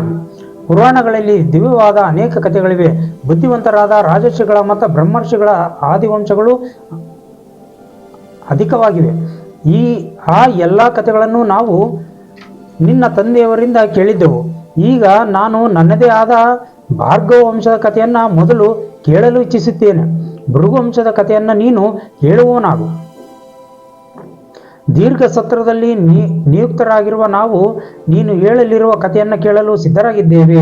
ಪುರಾಣಗಳಲ್ಲಿ ದಿವ್ಯವಾದ ಅನೇಕ ಕಥೆಗಳಿವೆ. ಬುದ್ಧಿವಂತರಾದ ರಾಜರ್ಷಿಗಳ ಮತ್ತು ಬ್ರಹ್ಮರ್ಷಿಗಳ ಆದಿವಂಶಗಳು ಅಧಿಕವಾಗಿವೆ. ಈ, ಆ ಎಲ್ಲ ಕಥೆಗಳನ್ನು ನಾವು ನಿನ್ನ ತಂದೆಯವರಿಂದ ಕೇಳಿದ್ದೆವು. ಈಗ ನಾನು ನನ್ನದೇ ಆದ ಭಾರ್ಗವ ವಂಶದ ಕಥೆಯನ್ನು ಮೊದಲು ಕೇಳಲು ಇಚ್ಛಿಸುತ್ತೇನೆ. ಭೃಗುವಂಶದ ಕಥೆಯನ್ನು ನೀನು ಹೇಳುವವನಾಗು ದೀರ್ಘ ಸತ್ರದಲ್ಲಿ ನಿಯುಕ್ತರಾಗಿರುವ ನಾವು ನೀನು ಹೇಳಲಿರುವ ಕಥೆಯನ್ನು ಕೇಳಲು ಸಿದ್ಧರಾಗಿದ್ದೇವೆ.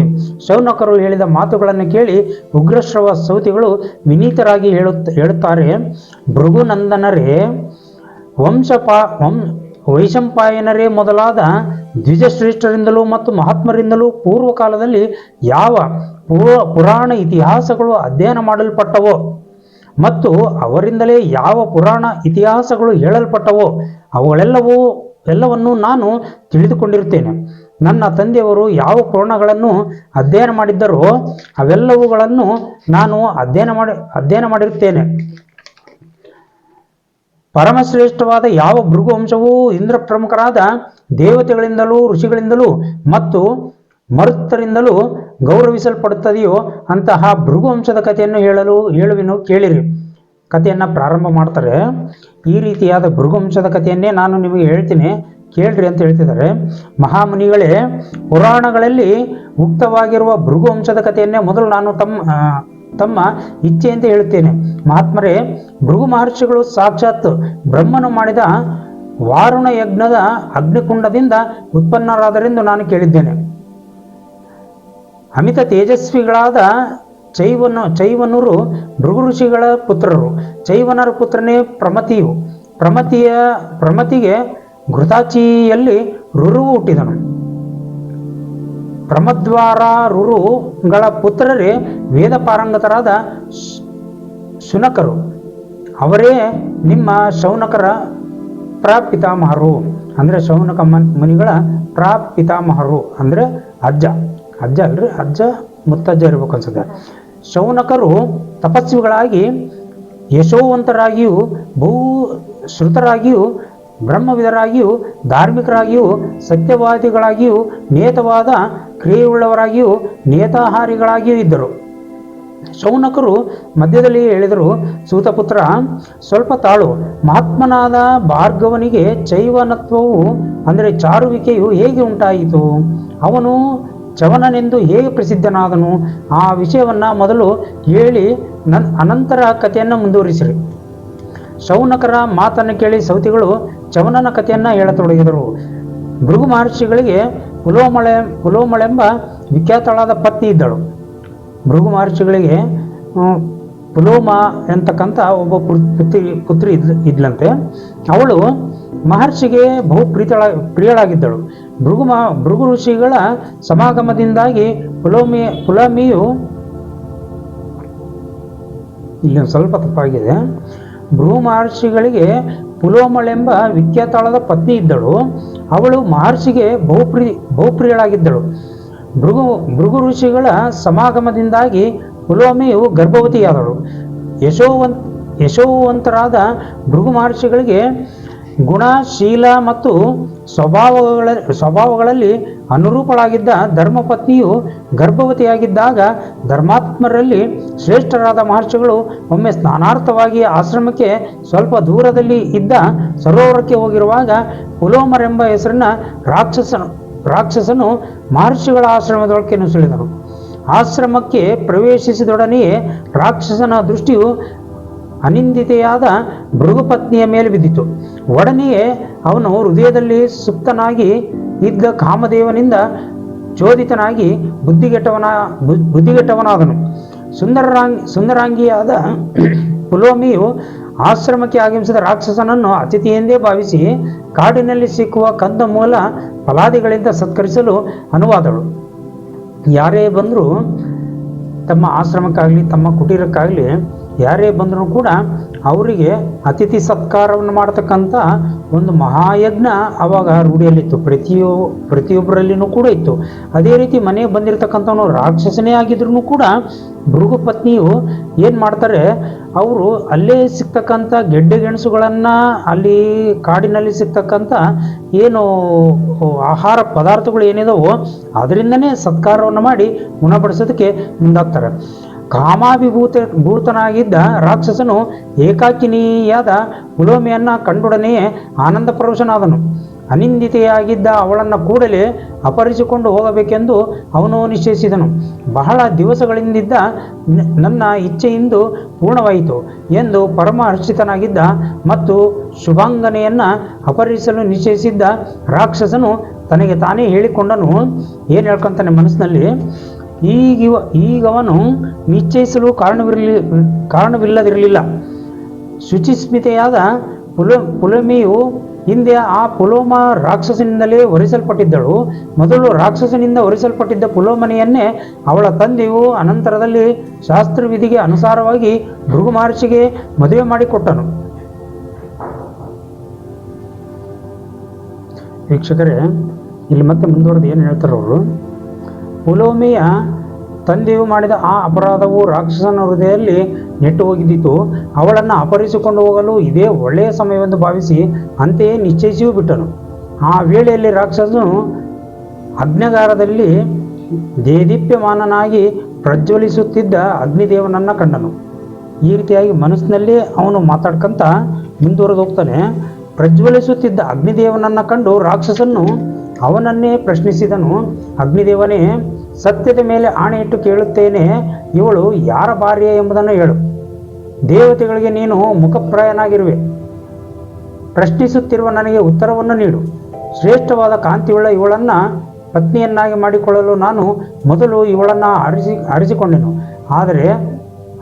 ಶೌನಕರು ಹೇಳಿದ ಮಾತುಗಳನ್ನು ಕೇಳಿ ಉಗ್ರಶ್ರವ ಸೌತಿಗಳು ವಿನೀತರಾಗಿ ಹೇಳುತ್ತ, ಹೇಳುತ್ತಾರೆ, ಭೃಗುನಂದನರೇ, ವಂಶಪಾ, ವಂ, ವೈಶಂಪಾಯನರೇ ಮೊದಲಾದ ದ್ವಿಜಶ್ರೇಷ್ಠರಿಂದಲೂ ಮತ್ತು ಮಹಾತ್ಮರಿಂದಲೂ ಪೂರ್ವಕಾಲದಲ್ಲಿ ಯಾವ ಪೂರ್ವ ಪುರಾಣ ಇತಿಹಾಸಗಳು ಅಧ್ಯಯನ ಮಾಡಲ್ಪಟ್ಟವೋ ಮತ್ತು ಅವರಿಂದಲೇ ಯಾವ ಪುರಾಣ ಇತಿಹಾಸಗಳು ಹೇಳಲ್ಪಟ್ಟವೋ ಅವುಗಳೆಲ್ಲವೂ ಎಲ್ಲವನ್ನೂ ನಾನು ತಿಳಿದುಕೊಂಡಿರುತ್ತೇನೆ. ನನ್ನ ತಂದೆಯವರು ಯಾವ ಪುರಾಣಗಳನ್ನು ಅಧ್ಯಯನ ಮಾಡಿದ್ದರೋ ಅವೆಲ್ಲವುಗಳನ್ನು ನಾನು ಅಧ್ಯಯನ ಮಾಡಿ, ಅಧ್ಯಯನ ಮಾಡಿರುತ್ತೇನೆ. ಪರಮಶ್ರೇಷ್ಠವಾದ ಯಾವ ಭೃಗುವಂಶವೂ ಇಂದ್ರ ಪ್ರಮುಖರಾದ ದೇವತೆಗಳಿಂದಲೂ, ಋಷಿಗಳಿಂದಲೂ ಮತ್ತು ಮರುತ್ತರಿಂದಲೂ ಗೌರವಿಸಲ್ಪಡುತ್ತದೆಯೋ ಅಂತಹ ಭೃಗುವಂಶದ ಕಥೆಯನ್ನು ಹೇಳಲು, ಹೇಳುವೆನು ಕೇಳಿರಿ. ಕಥೆಯನ್ನು ಪ್ರಾರಂಭ ಮಾಡ್ತಾರೆ. ಈ ರೀತಿಯಾದ ಭೃಗುವಂಶದ ಕಥೆಯನ್ನೇ ನಾನು ನಿಮಗೆ ಹೇಳ್ತೀನಿ. ಕೇಳ್ರಿ ಅಂತ ಹೇಳ್ತಿದ್ದಾರೆ. ಮಹಾಮುನಿಗಳೇ, ಪುರಾಣಗಳಲ್ಲಿ ಉಕ್ತವಾಗಿರುವ ಭೃಗುವಂಶದ ಕಥೆಯನ್ನೇ ಮೊದಲು ನಾನು ತಮ್ಮ ತಮ್ಮ ತಮ್ಮ ಅಂತ ಹೇಳುತ್ತೇನೆ. ಮಹಾತ್ಮರೇ, ಭೃಗು ಮಹರ್ಷಿಗಳು ಸಾಕ್ಷಾತ್ ಬ್ರಹ್ಮನು ಮಾಡಿದ ವಾರುಣ ಯಜ್ಞದ ಅಗ್ನಿಕುಂಡದಿಂದ ಉತ್ಪನ್ನರಾದರೆಂದು ನಾನು ಕೇಳಿದ್ದೇನೆ. ಅಮಿತ ತೇಜಸ್ವಿಗಳಾದ ಚೈವನ ಚೈವನರು ಭೃಗು ಋಷಿಗಳ ಪುತ್ರರು. ಚೈವನರ ಪುತ್ರನೇ ಪ್ರಮತಿಯು. ಪ್ರಮತಿಯ, ಪ್ರಮತಿಗೆ ಘೃತಾಚಿಯಲ್ಲಿ ರುರುವು ಹುಟ್ಟಿದನು. ಪ್ರಮದ್ವಾರ ರುರುಗಳ ಪುತ್ರರೇ ವೇದ ಪಾರಂಗತರಾದ ಶುನಕರು. ಅವರೇ ನಿಮ್ಮ ಶೌನಕರ ಪ್ರಾಪಿತಾಮಹರು ಅಂದರೆ ಶೌನಕ ಮನ್, ಮುನಿಗಳ ಪ್ರಾಪಿತಾಮಹರು ಅಂದರೆ ಅಜ್ಜ. ಅಜ್ಜ ಅಲ್ರಿ? ಅಜ್ಜ, ಮುತ್ತಜ್ಜ ಇರ್ಬೇಕು ಅನ್ಸುತ್ತೆ ಶೌನಕರು ತಪಸ್ವಿಗಳಾಗಿ ಯಶೋವಂತರಾಗಿಯೂ ಬಹು ಶ್ರುತರಾಗಿಯೂ ಬ್ರಹ್ಮವಿದರಾಗಿಯೂ ಧಾರ್ಮಿಕರಾಗಿಯೂ ಸತ್ಯವಾದಿಗಳಾಗಿಯೂ ನಿಯತವಾದ ಕ್ರಿಯೆಯುಳ್ಳವರಾಗಿಯೂ ನಿಯತಾಹಾರಿಗಳಾಗಿಯೂ ಇದ್ದರು. ಶೌನಕರು ಮಧ್ಯದಲ್ಲಿ ಹೇಳಿದರು ಸೂತಪುತ್ರ, ಸ್ವಲ್ಪ ತಾಳು, ಮಹಾತ್ಮನಾದ ಭಾರ್ಗವನಿಗೆ ಚೈವನತ್ವವು, ಅಂದರೆ ಚಾರುವಿಕೆಯು ಹೇಗೆ ಉಂಟಾಯಿತು? ಅವನು ಚವನನೆಂದು ಹೇಗೆ ಪ್ರಸಿದ್ಧನಾದನು? ಆ ವಿಷಯವನ್ನು ಮೊದಲು ಹೇಳಿ ನನ್ ಅನಂತರ ಕಥೆಯನ್ನು ಮುಂದುವರಿಸಿರಿ. ಶೌನಕರ ಮಾತನ್ನು ಕೇಳಿ ಸೌತಿಗಳು ಚವನನ ಕಥೆಯನ್ನು ಹೇಳತೊಡಗಿದರು. ಭೃಗು ಮಹರ್ಷಿಗಳಿಗೆ ಪುಲೋಮಳೆ ಪುಲೋಮಳೆಂಬ ವಿಖ್ಯಾತಳಾದ ಪತ್ನಿ ಇದ್ದಳು. ಭೃಗು ಮಹರ್ಷಿಗಳಿಗೆ ಪುಲೋಮ ಎಂತಕ್ಕಂಥ ಒಬ್ಬ ಪುತ್- ಪುತ್ರಿ ಪುತ್ರಿ ಇದ್, ಇದ್ಲಂತೆ. ಅವಳು ಮಹರ್ಷಿಗೆ ಬಹು ಪ್ರೀತಳ, ಪ್ರಿಯಳಾಗಿದ್ದಳು. ಭೃಗು ಮಹ, ಭೃಗು ಋಷಿಗಳ ಸಮಾಗಮದಿಂದಾಗಿ ಪುಲೋಮಿ, ಪುಲಮಿಯು ಇಲ್ಲಿ ಸ್ವಲ್ಪ ತಪ್ಪಾಗಿದೆ. ಭೃಗು ಮಹರ್ಷಿಗಳಿಗೆ ಪುಲೋಮಳೆಂಬ ವಿಖ್ಯಾತಾಳದ ಪತ್ನಿ ಇದ್ದಳು. ಅವಳು ಮಹರ್ಷಿಗೆ ಬಹುಪ್ರಿ ಬಹುಪ್ರಿಯಳಾಗಿದ್ದಳು ಭೃಗು ಭೃಗು ಋಷಿಗಳ ಸಮಾಗಮದಿಂದಾಗಿ ಪುಲೋಮಿಯು ಗರ್ಭವತಿಯಾದಳು. ಯಶೋವಂತ ಯಶೋವಂತರಾದ ಭೃಗು ಮಹರ್ಷಿಗಳಿಗೆ ಗುಣ, ಶೀಲ ಮತ್ತು ಸ್ವಭಾವಗಳ, ಸ್ವಭಾವಗಳಲ್ಲಿ ಅನುರೂಪಳಾಗಿದ್ದ ಧರ್ಮಪತ್ನಿಯು ಗರ್ಭವತಿಯಾಗಿದ್ದಾಗ ಧರ್ಮಾತ್ಮರಲ್ಲಿ ಶ್ರೇಷ್ಠರಾದ ಮಹರ್ಷಿಗಳು ಒಮ್ಮೆ ಸ್ನಾನಾರ್ಥವಾಗಿ ಆಶ್ರಮಕ್ಕೆ ಸ್ವಲ್ಪ ದೂರದಲ್ಲಿ ಇದ್ದ ಸರೋವರಕ್ಕೆ ಹೋಗಿರುವಾಗ ಪುಲೋಮರೆಂಬ ಹೆಸರಿನ ರಾಕ್ಷಸನು ರಾಕ್ಷಸನು ಮಹರ್ಷಿಗಳ ಆಶ್ರಮದೊಳಕ್ಕೆ ನುಸುಳಿದನು. ಆಶ್ರಮಕ್ಕೆ ಪ್ರವೇಶಿಸಿದೊಡನೆಯೇ ರಾಕ್ಷಸನ ದೃಷ್ಟಿಯು ಅನಿಂದಿತೆಯಾದ ಭೃಗುಪತ್ನಿಯ ಮೇಲೆ ಬಿದ್ದಿತು. ಒಡನೆಯೇ ಅವನು ಹೃದಯದಲ್ಲಿ ಸುಪ್ತನಾಗಿ ಇದ್ದ ಕಾಮದೇವನಿಂದ ಚೋದಿತನಾಗಿ ಬುದ್ಧಿಗೆಟ್ಟವನ ಬುದ್ಧಿಗೆಟ್ಟವನಾದನು. ಸುಂದರಾಂಗ್ ಸುಂದರಾಂಗಿಯಾದ ಪುಲೋಮಿಯು ಆಶ್ರಮಕ್ಕೆ ಆಗಮಿಸಿದ ರಾಕ್ಷಸನನ್ನು ಅತಿಥಿಯೆಂದೇ ಭಾವಿಸಿ ಕಾಡಿನಲ್ಲಿ ಸಿಕ್ಕುವ ಕಂದ ಮೂಲ ಫಲಾದಿಗಳಿಂದ ಸತ್ಕರಿಸಲು ಅನುವಾದಳು. ಯಾರೇ ಬಂದರೂ ತಮ್ಮ ಆಶ್ರಮಕ್ಕಾಗಲಿ, ತಮ್ಮ ಕುಟೀರಕ್ಕಾಗಲಿ, ಯಾರೇ ಬಂದರೂ ಕೂಡ ಅವರಿಗೆ ಅತಿಥಿ ಸತ್ಕಾರವನ್ನು ಮಾಡತಕ್ಕಂಥ ಒಂದು ಮಹಾಯಜ್ಞ ಅವಾಗ ರೂಢಿಯಲ್ಲಿತ್ತು. ಪ್ರತಿಯೊ, ಪ್ರತಿಯೊಬ್ಬರಲ್ಲಿನೂ ಕೂಡ ಇತ್ತು. ಅದೇ ರೀತಿ ಮನೆಗೆ ಬಂದಿರತಕ್ಕಂಥವನು ರಾಕ್ಷಸನೇ ಆಗಿದ್ರು ಕೂಡ ಭೃಗು ಪತ್ನಿಯು ಏನು ಮಾಡ್ತಾರೆ, ಅವರು ಅಲ್ಲೇ ಸಿಗ್ತಕ್ಕಂಥ ಗೆಡ್ಡೆ ಗೆಣಸುಗಳನ್ನು ಅಲ್ಲಿ ಕಾಡಿನಲ್ಲಿ ಸಿಗ್ತಕ್ಕಂಥ ಏನು ಆಹಾರ ಪದಾರ್ಥಗಳು ಏನಿದಾವೋ ಅದರಿಂದನೇ ಸತ್ಕಾರವನ್ನು ಮಾಡಿ ಗುಣಪಡಿಸೋದಕ್ಕೆ ಮುಂದಾಗ್ತಾರೆ. ಕಾಮಾಭಿಭೂತ, ಭೂತನಾಗಿದ್ದ ರಾಕ್ಷಸನು ಏಕಾಕಿನಿಯಾದ ಉಲೋಮೆಯನ್ನು ಕಂಡೊಡನೆಯೇ ಆನಂದ ಪರವಶನಾದನು ಅನಿಂದಿತೆಯಾಗಿದ್ದ ಅವಳನ್ನು ಕೂಡಲೇ ಅಪಹರಿಸಿಕೊಂಡು ಹೋಗಬೇಕೆಂದು ಅವನು ನಿಶ್ಚಯಿಸಿದನು. ಬಹಳ ದಿವಸಗಳಿಂದಿದ್ದ ನನ್ನ ಇಚ್ಛೆಯಿಂದು ಪೂರ್ಣವಾಯಿತು ಎಂದು ಪರಮ ಹರ್ಷಿತನಾಗಿದ್ದ ಮತ್ತು ಶುಭಾಂಗನೆಯನ್ನು ಅಪಹರಿಸಲು ನಿಶ್ಚಯಿಸಿದ್ದ ರಾಕ್ಷಸನು ತನಗೆ ತಾನೇ ಹೇಳಿಕೊಂಡನು. ಏನು ಹೇಳ್ಕೊಂತಾನೆ ಮನಸ್ಸಿನಲ್ಲಿ? ಈಗಿವ, ಈಗವನು ನಿಶ್ಚಯಿಸಲು ಕಾರಣವಿರಲಿ, ಕಾರಣವಿಲ್ಲದಿರಲಿಲ್ಲ. ಶುಚಿಸ್ಮಿತೆಯಾದ ಪುಲ, ಪುಲಮಿಯು ಹಿಂದೆ ಆ ಪುಲೋಮ ರಾಕ್ಷಸನಿಂದಲೇ ಹೊರಿಸಲ್ಪಟ್ಟಿದ್ದಳು ಮೊದಲು ರಾಕ್ಷಸನಿಂದ ಹೊರಿಸಲ್ಪಟ್ಟಿದ್ದ ಪುಲೋಮನೆಯನ್ನೇ ಅವಳ ತಂದೆಯು ಅನಂತರದಲ್ಲಿ ಶಾಸ್ತ್ರವಿಧಿಗೆ ಅನುಸಾರವಾಗಿ ಭೃಗು ಮಹರ್ಷಿಗೆ ಮದುವೆ ಮಾಡಿಕೊಟ್ಟನು. ವೀಕ್ಷಕರೇ, ಇಲ್ಲಿ ಮತ್ತೆ ಮುಂದುವರೆದು ಏನು ಹೇಳ್ತಾರೆ ಅವರು? ಪುಲೋಮಿಯ ತಂದೆಯು ಮಾಡಿದ ಆ ಅಪರಾಧವು ರಾಕ್ಷಸನ ಹೃದಯದಲ್ಲಿ ನೆಟ್ಟು ಹೋಗಿದ್ದಿತು. ಅವಳನ್ನು ಅಪಹರಿಸಿಕೊಂಡು ಹೋಗಲು ಇದೇ ಒಳ್ಳೆಯ ಸಮಯವೆಂದು ಭಾವಿಸಿ ಅಂತೆಯೇ ನಿಶ್ಚಯಿಸಿಯೂ ಬಿಟ್ಟನು. ಆ ವೇಳೆಯಲ್ಲಿ ರಾಕ್ಷಸನು ಅಗ್ನಗಾರದಲ್ಲಿ ದೇದೀಪ್ಯಮಾನನಾಗಿ ಪ್ರಜ್ವಲಿಸುತ್ತಿದ್ದ ಅಗ್ನಿದೇವನನ್ನು ಕಂಡನು. ಈ ರೀತಿಯಾಗಿ ಮನಸ್ಸಿನಲ್ಲಿ ಅವನು ಮಾತಾಡ್ಕಂತ ಮುಂದುವರೆದು ಹೋಗ್ತಾನೆ. ಪ್ರಜ್ವಲಿಸುತ್ತಿದ್ದ ಅಗ್ನಿದೇವನನ್ನು ಕಂಡು ರಾಕ್ಷಸನ್ನು ಅವನನ್ನೇ ಪ್ರಶ್ನಿಸಿದನು. ಅಗ್ನಿದೇವನೇ ಸತ್ಯದ ಮೇಲೆ ಆಣೆ ಇಟ್ಟು ಕೇಳುತ್ತೇನೆ, ಇವಳು ಯಾರ ಭಾರ್ಯ ಎಂಬುದನ್ನು ಹೇಳು. ದೇವತೆಗಳಿಗೆ ನೀನು ಮುಖಪ್ರಾಯನಾಗಿರುವೆ. ಪ್ರಶ್ನಿಸುತ್ತಿರುವ ನನಗೆ ಉತ್ತರವನ್ನು ನೀಡು. ಶ್ರೇಷ್ಠವಾದ ಕಾಂತಿಯುಳ್ಳ ಇವಳನ್ನು ಪತ್ನಿಯನ್ನಾಗಿ ಮಾಡಿಕೊಳ್ಳಲು ನಾನು ಮೊದಲು ಇವಳನ್ನು ಅರಿಸಿ ಅರಿಸಿಕೊಂಡೆನು ಆದರೆ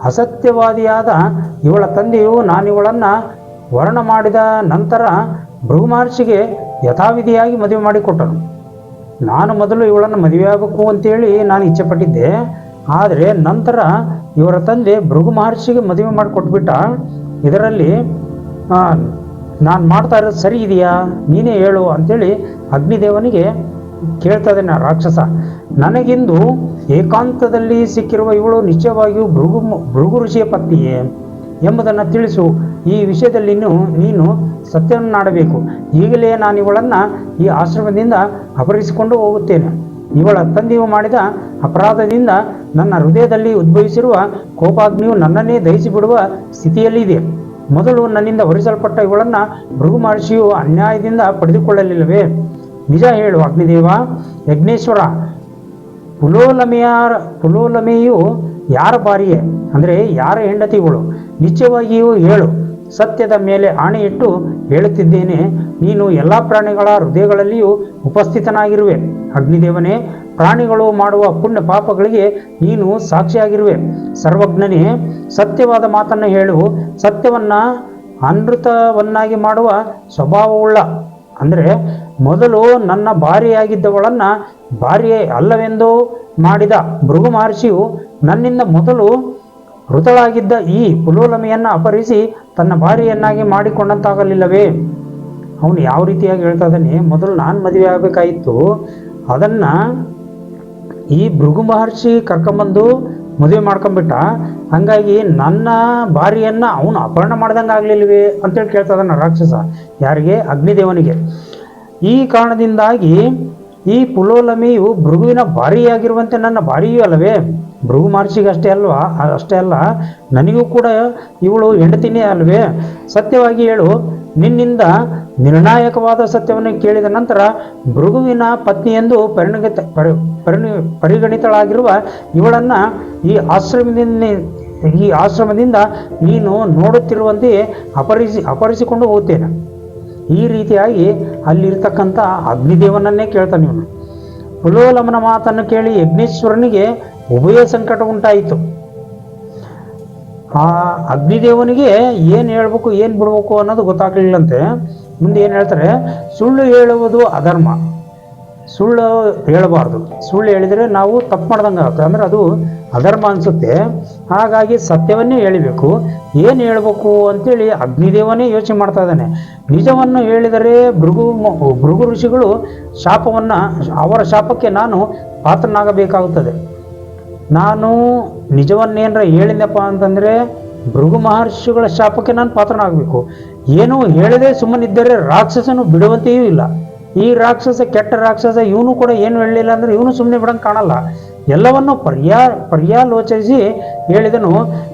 ಅಸತ್ಯವಾದಿಯಾದ ಇವಳ ತಂದೆಯು ನಾನಿವಳನ್ನು ವರ್ಣ ಮಾಡಿದ ನಂತರ ಬ್ರಹ್ಮರ್ಷಿಗೆ ಯಥಾವಿಧಿಯಾಗಿ ಮದುವೆ ಮಾಡಿಕೊಟ್ಟನು. ನಾನು ಮೊದಲು ಇವಳನ್ನು ಮದುವೆ ಆಗಬೇಕು ಅಂತೇಳಿ ನಾನು ಇಚ್ಛೆಪಟ್ಟಿದ್ದೆ. ಆದರೆ ನಂತರ ಇವರ ತಂದೆ ಭೃಗು ಮಹರ್ಷಿಗೆ ಮದುವೆ ಮಾಡಿಕೊಟ್ಬಿಟ್ಟ. ಇದರಲ್ಲಿ ನಾನು ಮಾಡ್ತಾ ಇರೋದು ಸರಿ ಇದೆಯಾ? ನೀನೇ ಹೇಳು ಅಂತೇಳಿ ಅಗ್ನಿದೇವನಿಗೆ ಕೇಳ್ತಾ ಇದ್ದಾನೆ ರಾಕ್ಷಸ. ನನಗಿಂದು ಏಕಾಂತದಲ್ಲಿ ಸಿಕ್ಕಿರುವ ಇವಳು ನಿಶ್ಚಯವಾಗಿಯೂ ಭೃಗು ಭೃಗು ಋಷಿಯ ಪತ್ನಿಯೇ ಎಂಬುದನ್ನು ತಿಳಿಸು. ಈ ವಿಷಯದಲ್ಲಿ ನೀನು ಸತ್ಯವನ್ನು ಸತ್ಯವನ್ನಾಡಬೇಕು ಈಗಲೇ ನಾನು ಇವಳನ್ನು ಈ ಆಶ್ರಮದಿಂದ ಅಪಹರಿಸಿಕೊಂಡು ಹೋಗುತ್ತೇನೆ. ಇವಳ ತಂದೆಯು ಮಾಡಿದ ಅಪರಾಧದಿಂದ ನನ್ನ ಹೃದಯದಲ್ಲಿ ಉದ್ಭವಿಸಿರುವ ಕೋಪಾಗ್ನಿಯು ನನ್ನನ್ನೇ ದಹಿಸಿ ಬಿಡುವ ಸ್ಥಿತಿಯಲ್ಲಿದೆ. ಮೊದಲು ನನ್ನಿಂದ ಹೊರಿಸಲ್ಪಟ್ಟ ಇವಳನ್ನು ಭೃಗು ಮಹರ್ಷಿಯು ಅನ್ಯಾಯದಿಂದ ಪಡೆದುಕೊಳ್ಳಲಿಲ್ಲವೇ? ನಿಜ ಹೇಳು ಅಗ್ನಿದೇವ, ಯಜ್ಞೇಶ್ವರ, ಪುಲೋಲಮೆಯ, ಪುಲೋಲಮೆಯು ಯಾರ ಬಾರಿಯೇ? ಅಂದರೆ ಯಾರ ಹೆಂಡತಿಗಳು? ನಿಶ್ಚಯವಾಗಿಯೂ ಹೇಳು. ಸತ್ಯದ ಮೇಲೆ ಆಣೆಯಿಟ್ಟು ಹೇಳುತ್ತಿದ್ದೇನೆ, ನೀನು ಎಲ್ಲ ಪ್ರಾಣಿಗಳ ಹೃದಯಗಳಲ್ಲಿಯೂ ಉಪಸ್ಥಿತನಾಗಿರುವೆ. ಅಗ್ನಿದೇವನೇ, ಪ್ರಾಣಿಗಳು ಮಾಡುವ ಪುಣ್ಯ ಪಾಪಗಳಿಗೆ ನೀನು ಸಾಕ್ಷಿಯಾಗಿರುವೆ. ಸರ್ವಜ್ಞನೇ, ಸತ್ಯವಾದ ಮಾತನ್ನು ಹೇಳು. ಸತ್ಯವನ್ನು ಅನೃತವನ್ನಾಗಿ ಮಾಡುವ ಸ್ವಭಾವವುಳ್ಳ, ಅಂದರೆ ಮೊದಲು ನನ್ನ ಭಾರ್ಯೆಯಾಗಿದ್ದವಳನ್ನು ಭಾರಿಯೇ ಅಲ್ಲವೆಂದು ಮಾಡಿದ ಭೃಗು ಮಹರ್ಷಿಯು ನನ್ನಿಂದ ಮೊದಲು ಮೃತಳಾಗಿದ್ದ ಈ ಪುಲೋಲಮೆಯನ್ನು ಅಪಹರಿಸಿ ತನ್ನ ಭಾರ್ಯೆಯನ್ನಾಗಿ ಮಾಡಿಕೊಂಡಂತಾಗಲಿಲ್ಲವೇ? ಅವನು ಯಾವ ರೀತಿಯಾಗಿ ಹೇಳ್ತಾ ಇದ್ದಾನೆ, ಮೊದಲು ನಾನು ಮದುವೆ ಆಗಬೇಕಾಯಿತು. ಅದನ್ನು ಈ ಭೃಗು ಮಹರ್ಷಿ ಕರ್ಕೊಂಬಂದು ಮದುವೆ ಮಾಡ್ಕೊಂಬಿಟ್ಟ ಹಂಗಾಗಿ ನನ್ನ ಭಾರ್ಯೆಯನ್ನು ಅವನು ಅಪಹರಣ ಮಾಡ್ದಂಗೆ ಆಗಲಿಲ್ವೇ ಅಂತೇಳಿ ಕೇಳ್ತಾ ಇದ್ದಾನೆ ರಾಕ್ಷಸ, ಯಾರಿಗೆ? ಅಗ್ನಿದೇವನಿಗೆ. ಈ ಕಾರಣದಿಂದಾಗಿ ಈ ಪುಲೋಲಮಿಯು ಭೃಗುವಿನ ಭಾರಿಯಾಗಿರುವಂತೆ ನನ್ನ ಭಾರಿಯೂ ಅಲ್ಲವೇ? ಭೃಗು ಮಹರ್ಷಿಗೆ ಅಷ್ಟೇ ಅಲ್ವಾ? ಅಷ್ಟೇ ಅಲ್ಲ, ನನಗೂ ಕೂಡ ಇವಳು ಹೆಂಡತಿನೇ ಅಲ್ವೇ? ಸತ್ಯವಾಗಿ ಹೇಳು, ನಿನ್ನಿಂದ ನಿರ್ಣಾಯಕವಾದ ಸತ್ಯವನ್ನು ಕೇಳಿದ ನಂತರ ಭೃಗುವಿನ ಪತ್ನಿ ಎಂದು ಪರಿ ಪರಿಣಿ ಪರಿಗಣಿತಳಾಗಿರುವ ಇವಳನ್ನು ಈ ಆಶ್ರಮದಿಂದ ಈ ಆಶ್ರಮದಿಂದ ನೀನು ನೋಡುತ್ತಿರುವಂತೆಯೇ ಅಪರಿಸಿ ಅಪಹರಿಸಿಕೊಂಡು ಹೋಗ್ತೇನೆ ಈ ರೀತಿಯಾಗಿ ಅಲ್ಲಿರ್ತಕ್ಕಂಥ ಅಗ್ನಿದೇವನನ್ನೇ ಕೇಳ್ತಾನೆ ಇವನು. ಪುಲೋಲಮನ ಮಾತನ್ನು ಕೇಳಿ ಯಜ್ಞೇಶ್ವರನಿಗೆ ಉಭಯ ಸಂಕಟ ಉಂಟಾಯಿತು. ಆ ಅಗ್ನಿದೇವನಿಗೆ ಏನು ಹೇಳ್ಬೇಕು, ಏನು ಬಿಡ್ಬೇಕು ಅನ್ನೋದು ಗೊತ್ತಾಗಲಿಲ್ಲಂತೆ. ಮುಂದೆ ಏನು ಹೇಳ್ತಾರೆ, ಸುಳ್ಳು ಹೇಳುವುದು ಅಧರ್ಮ. ಸುಳ್ಳು ಹೇಳಬಾರ್ದು. ಸುಳ್ಳು ಹೇಳಿದರೆ ನಾವು ತಪ್ಪು ಮಾಡ್ದಂಗೆ ಆಗುತ್ತೆ. ಅಂದರೆ ಅದು ಅಧರ್ಮ ಅನಿಸುತ್ತೆ. ಹಾಗಾಗಿ ಸತ್ಯವನ್ನೇ ಹೇಳಬೇಕು. ಏನು ಹೇಳಬೇಕು ಅಂತೇಳಿ ಅಗ್ನಿದೇವನೇ ಯೋಚನೆ ಮಾಡ್ತಾ ಇದ್ದಾನೆ. ನಿಜವನ್ನು ಹೇಳಿದರೆ ಭೃಗು ಭೃಗು ಋಷಿಗಳು ಶಾಪವನ್ನು, ಅವರ ಶಾಪಕ್ಕೆ ನಾನು ಪಾತ್ರನಾಗಬೇಕಾಗುತ್ತದೆ. ನಾನು ನಿಜವನ್ನೇನರ ಹೇಳಿದ್ನಪ್ಪ ಅಂತಂದರೆ ಭೃಗು ಮಹರ್ಷಿಗಳ ಶಾಪಕ್ಕೆ ನಾನು ಪಾತ್ರನಾಗಬೇಕು. ಏನು ಹೇಳದೆ ಸುಮ್ಮನಿದ್ದರೆ ರಾಕ್ಷಸನು ಬಿಡುವಂತೆಯೂ ಇಲ್ಲ. ಈ ರಾಕ್ಷಸ, ಕೆಟ್ಟ ರಾಕ್ಷಸ, ಇವನು ಕೂಡ ಏನು ಹೇಳಲಿಲ್ಲ ಅಂದ್ರೆ ಇವನು ಸುಮ್ಮನೆ ಬಿಡಂಗೆ ಕಾಣಲ್ಲ. ಎಲ್ಲವನ್ನು ಪರ್ಯಾ, ಪರ್ಯಾಲೋಚಿಸಿ ಹೇಳಿದನು,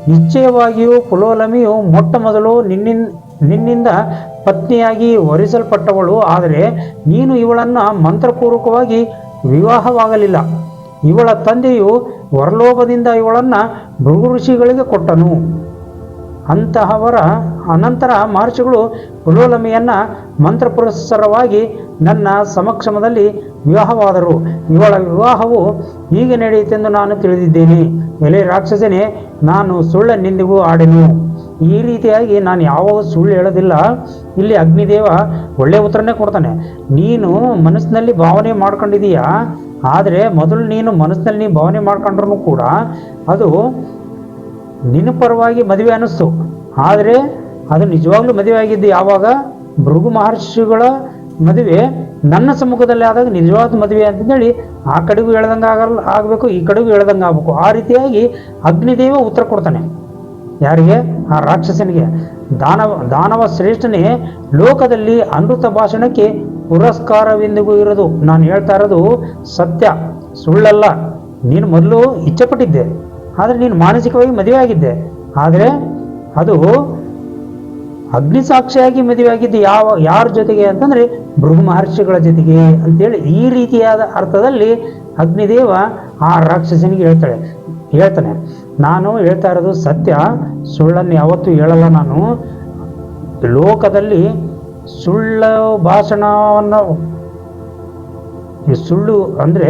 ನಿಶ್ಚಯವಾಗಿಯೂ ಪುಲೋಲಮಿಯು ಮೊಟ್ಟ ಮೊದಲು ನಿನ್ನಿಂದ ನಿನ್ನಿಂದ ಪತ್ನಿಯಾಗಿ ವರಿಸಲ್ಪಟ್ಟವಳು. ಆದರೆ ನೀನು ಇವಳನ್ನು ಮಂತ್ರಪೂರ್ವಕವಾಗಿ ವಿವಾಹವಾಗಲಿಲ್ಲ. ಇವಳ ತಂದೆಯು ವರಲೋಭದಿಂದ ಇವಳನ್ನು ಭೃಗು ಋಷಿಗಳಿಗೆ ಕೊಟ್ಟನು. ಅಂತಹವರ ಅನಂತರ ಮಹರ್ಷಿಗಳು ಪುಲೋಲಮಿಯನ್ನು ಮಂತ್ರಪುರಸ್ಸರವಾಗಿ ನನ್ನ ಸಮಕ್ಷಮದಲ್ಲಿ ವಿವಾಹವಾದರು. ಇವಳ ವಿವಾಹವು ಹೀಗೆ ನಡೆಯಿತೆಂದು ನಾನು ತಿಳಿದಿದ್ದೇನೆ. ಎಲೆ ರಾಕ್ಷಸನೇ, ನಾನು ಸುಳ್ಳನ್ನೆಂದಿಗೂ ಆಡೆನು. ಈ ರೀತಿಯಾಗಿ ನಾನು ಯಾವ ಸುಳ್ಳು ಹೇಳೋದಿಲ್ಲ. ಇಲ್ಲಿ ಅಗ್ನಿದೇವ ಒಳ್ಳೆಯ ಉತ್ತರನೇ ಕೊಡ್ತಾನೆ. ನೀನು ಮನಸ್ಸಿನಲ್ಲಿ ಭಾವನೆ ಮಾಡ್ಕೊಂಡಿದೀಯಾ ಆದರೆ ಮೊದಲು ನೀನು ಮನಸ್ಸಿನಲ್ಲಿ ನೀನು ಭಾವನೆ ಮಾಡ್ಕೊಂಡ್ರೂ ಕೂಡ ಅದು ನಿನ್ನ ಪರವಾಗಿ ಮದುವೆ ಅನ್ನಿಸ್ತು ಆದರೆ ಅದು ನಿಜವಾಗ್ಲೂ ಮದುವೆ ಆಗಿದ್ದು ಯಾವಾಗ? ಭೃಗು ಮಹರ್ಷಿಗಳ ಮದುವೆ ನನ್ನ ಸಮ್ಮುಖದಲ್ಲಿ ಆದಾಗ ನಿಜವಾದ ಮದುವೆ ಅಂತಂದೇಳಿ ಆ ಕಡೆಗೂ ಹೇಳ್ದಂಗೆ ಆಗಲ್ಲ ಆಗಬೇಕು, ಈ ಕಡೆಗೂ ಹೇಳ್ದಂಗೆ ಆಗಬೇಕು. ಆ ರೀತಿಯಾಗಿ ಅಗ್ನಿದೇವ ಉತ್ತರ ಕೊಡ್ತಾನೆ. ಯಾರಿಗೆ? ಆ ರಾಕ್ಷಸನಿಗೆ. ದಾನವ ದಾನವ ಶ್ರೇಷ್ಠನೇ ಲೋಕದಲ್ಲಿ ಅನೃತ ಭಾಷಣಕ್ಕೆ ಪುರಸ್ಕಾರವೆಂದಿಗೂ ಇರೋದು. ನಾನು ಹೇಳ್ತಾ ಇರೋದು ಸತ್ಯ. ಸುಳ್ಳಲ್ಲ. ನೀನು ಮೊದಲು ಇಚ್ಛೆಪಟ್ಟಿದ್ದೆ. ಆದರೆ ನೀನು ಮಾನಸಿಕವಾಗಿ ಮದುವೆ ಆಗಿದ್ದೆ ಆದರೆ ಅದು ಅಗ್ನಿ ಸಾಕ್ಷಿಯಾಗಿ ಮದುವೆಯಾಗಿದ್ದು ಯಾವ, ಯಾರ ಜೊತೆಗೆ ಅಂತಂದ್ರೆ ಭೃಗು ಮಹರ್ಷಿಗಳ ಜೊತೆಗೆ ಅಂತೇಳಿ ಈ ರೀತಿಯಾದ ಅರ್ಥದಲ್ಲಿ ಅಗ್ನಿದೇವ ಆ ರಾಕ್ಷಸನಿಗೆ ಹೇಳ್ತಾಳೆ. ಹೇಳ್ತಾನೆ, ನಾನು ಹೇಳ್ತಾ ಇರೋದು ಸತ್ಯ, ಸುಳ್ಳನ್ನು ಯಾವತ್ತೂ ಹೇಳಲ್ಲ ನಾನು. ಲೋಕದಲ್ಲಿ ಸುಳ್ಳು ಭಾಷಣವನ್ನು ಸುಳ್ಳು ಅಂದರೆ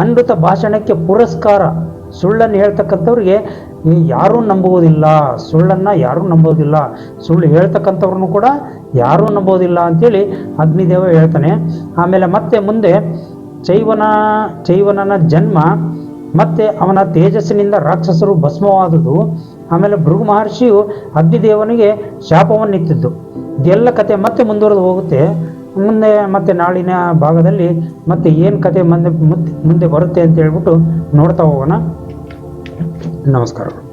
ಅನೃತ ಭಾಷಣಕ್ಕೆ ಪುರಸ್ಕಾರ, ಸುಳ್ಳನ್ನು ಹೇಳ್ತಕ್ಕಂಥವ್ರಿಗೆ ಯಾರೂ ನಂಬುವುದಿಲ್ಲ, ಸುಳ್ಳನ್ನು ಯಾರೂ ನಂಬೋದಿಲ್ಲ ಸುಳ್ಳು ಹೇಳ್ತಕ್ಕಂಥವ್ರನ್ನು ಕೂಡ ಯಾರೂ ನಂಬೋದಿಲ್ಲ ಅಂಥೇಳಿ ಅಗ್ನಿದೇವ ಹೇಳ್ತಾನೆ. ಆಮೇಲೆ ಮತ್ತೆ ಮುಂದೆ ಚೈವನ, ಚೈವನನ ಜನ್ಮ, ಮತ್ತೆ ಅವನ ತೇಜಸ್ಸಿನಿಂದ ರಾಕ್ಷಸರು ಭಸ್ಮವಾದುದು. ಆಮೇಲೆ ಭೃಗು ಮಹರ್ಷಿಯು ಅಗ್ನಿದೇವನಿಗೆ ಶಾಪವನ್ನಿತ್ತಿದ್ದು ಇದೆಲ್ಲ ಕತೆ ಮತ್ತೆ ಮುಂದುವರೆದು ಹೋಗುತ್ತೆ. ಮುಂದೆ ಮತ್ತೆ ನಾಳಿನ ಭಾಗದಲ್ಲಿ ಮತ್ತೆ ಏನು ಕತೆ ಮುಂದೆ ಮುಂದೆ ಮುಂದೆ ಬರುತ್ತೆ ಅಂತ ಹೇಳ್ಬಿಟ್ಟು ನೋಡ್ತಾ ಹೋಗೋಣ. ನಮಸ್ಕಾರಗಳು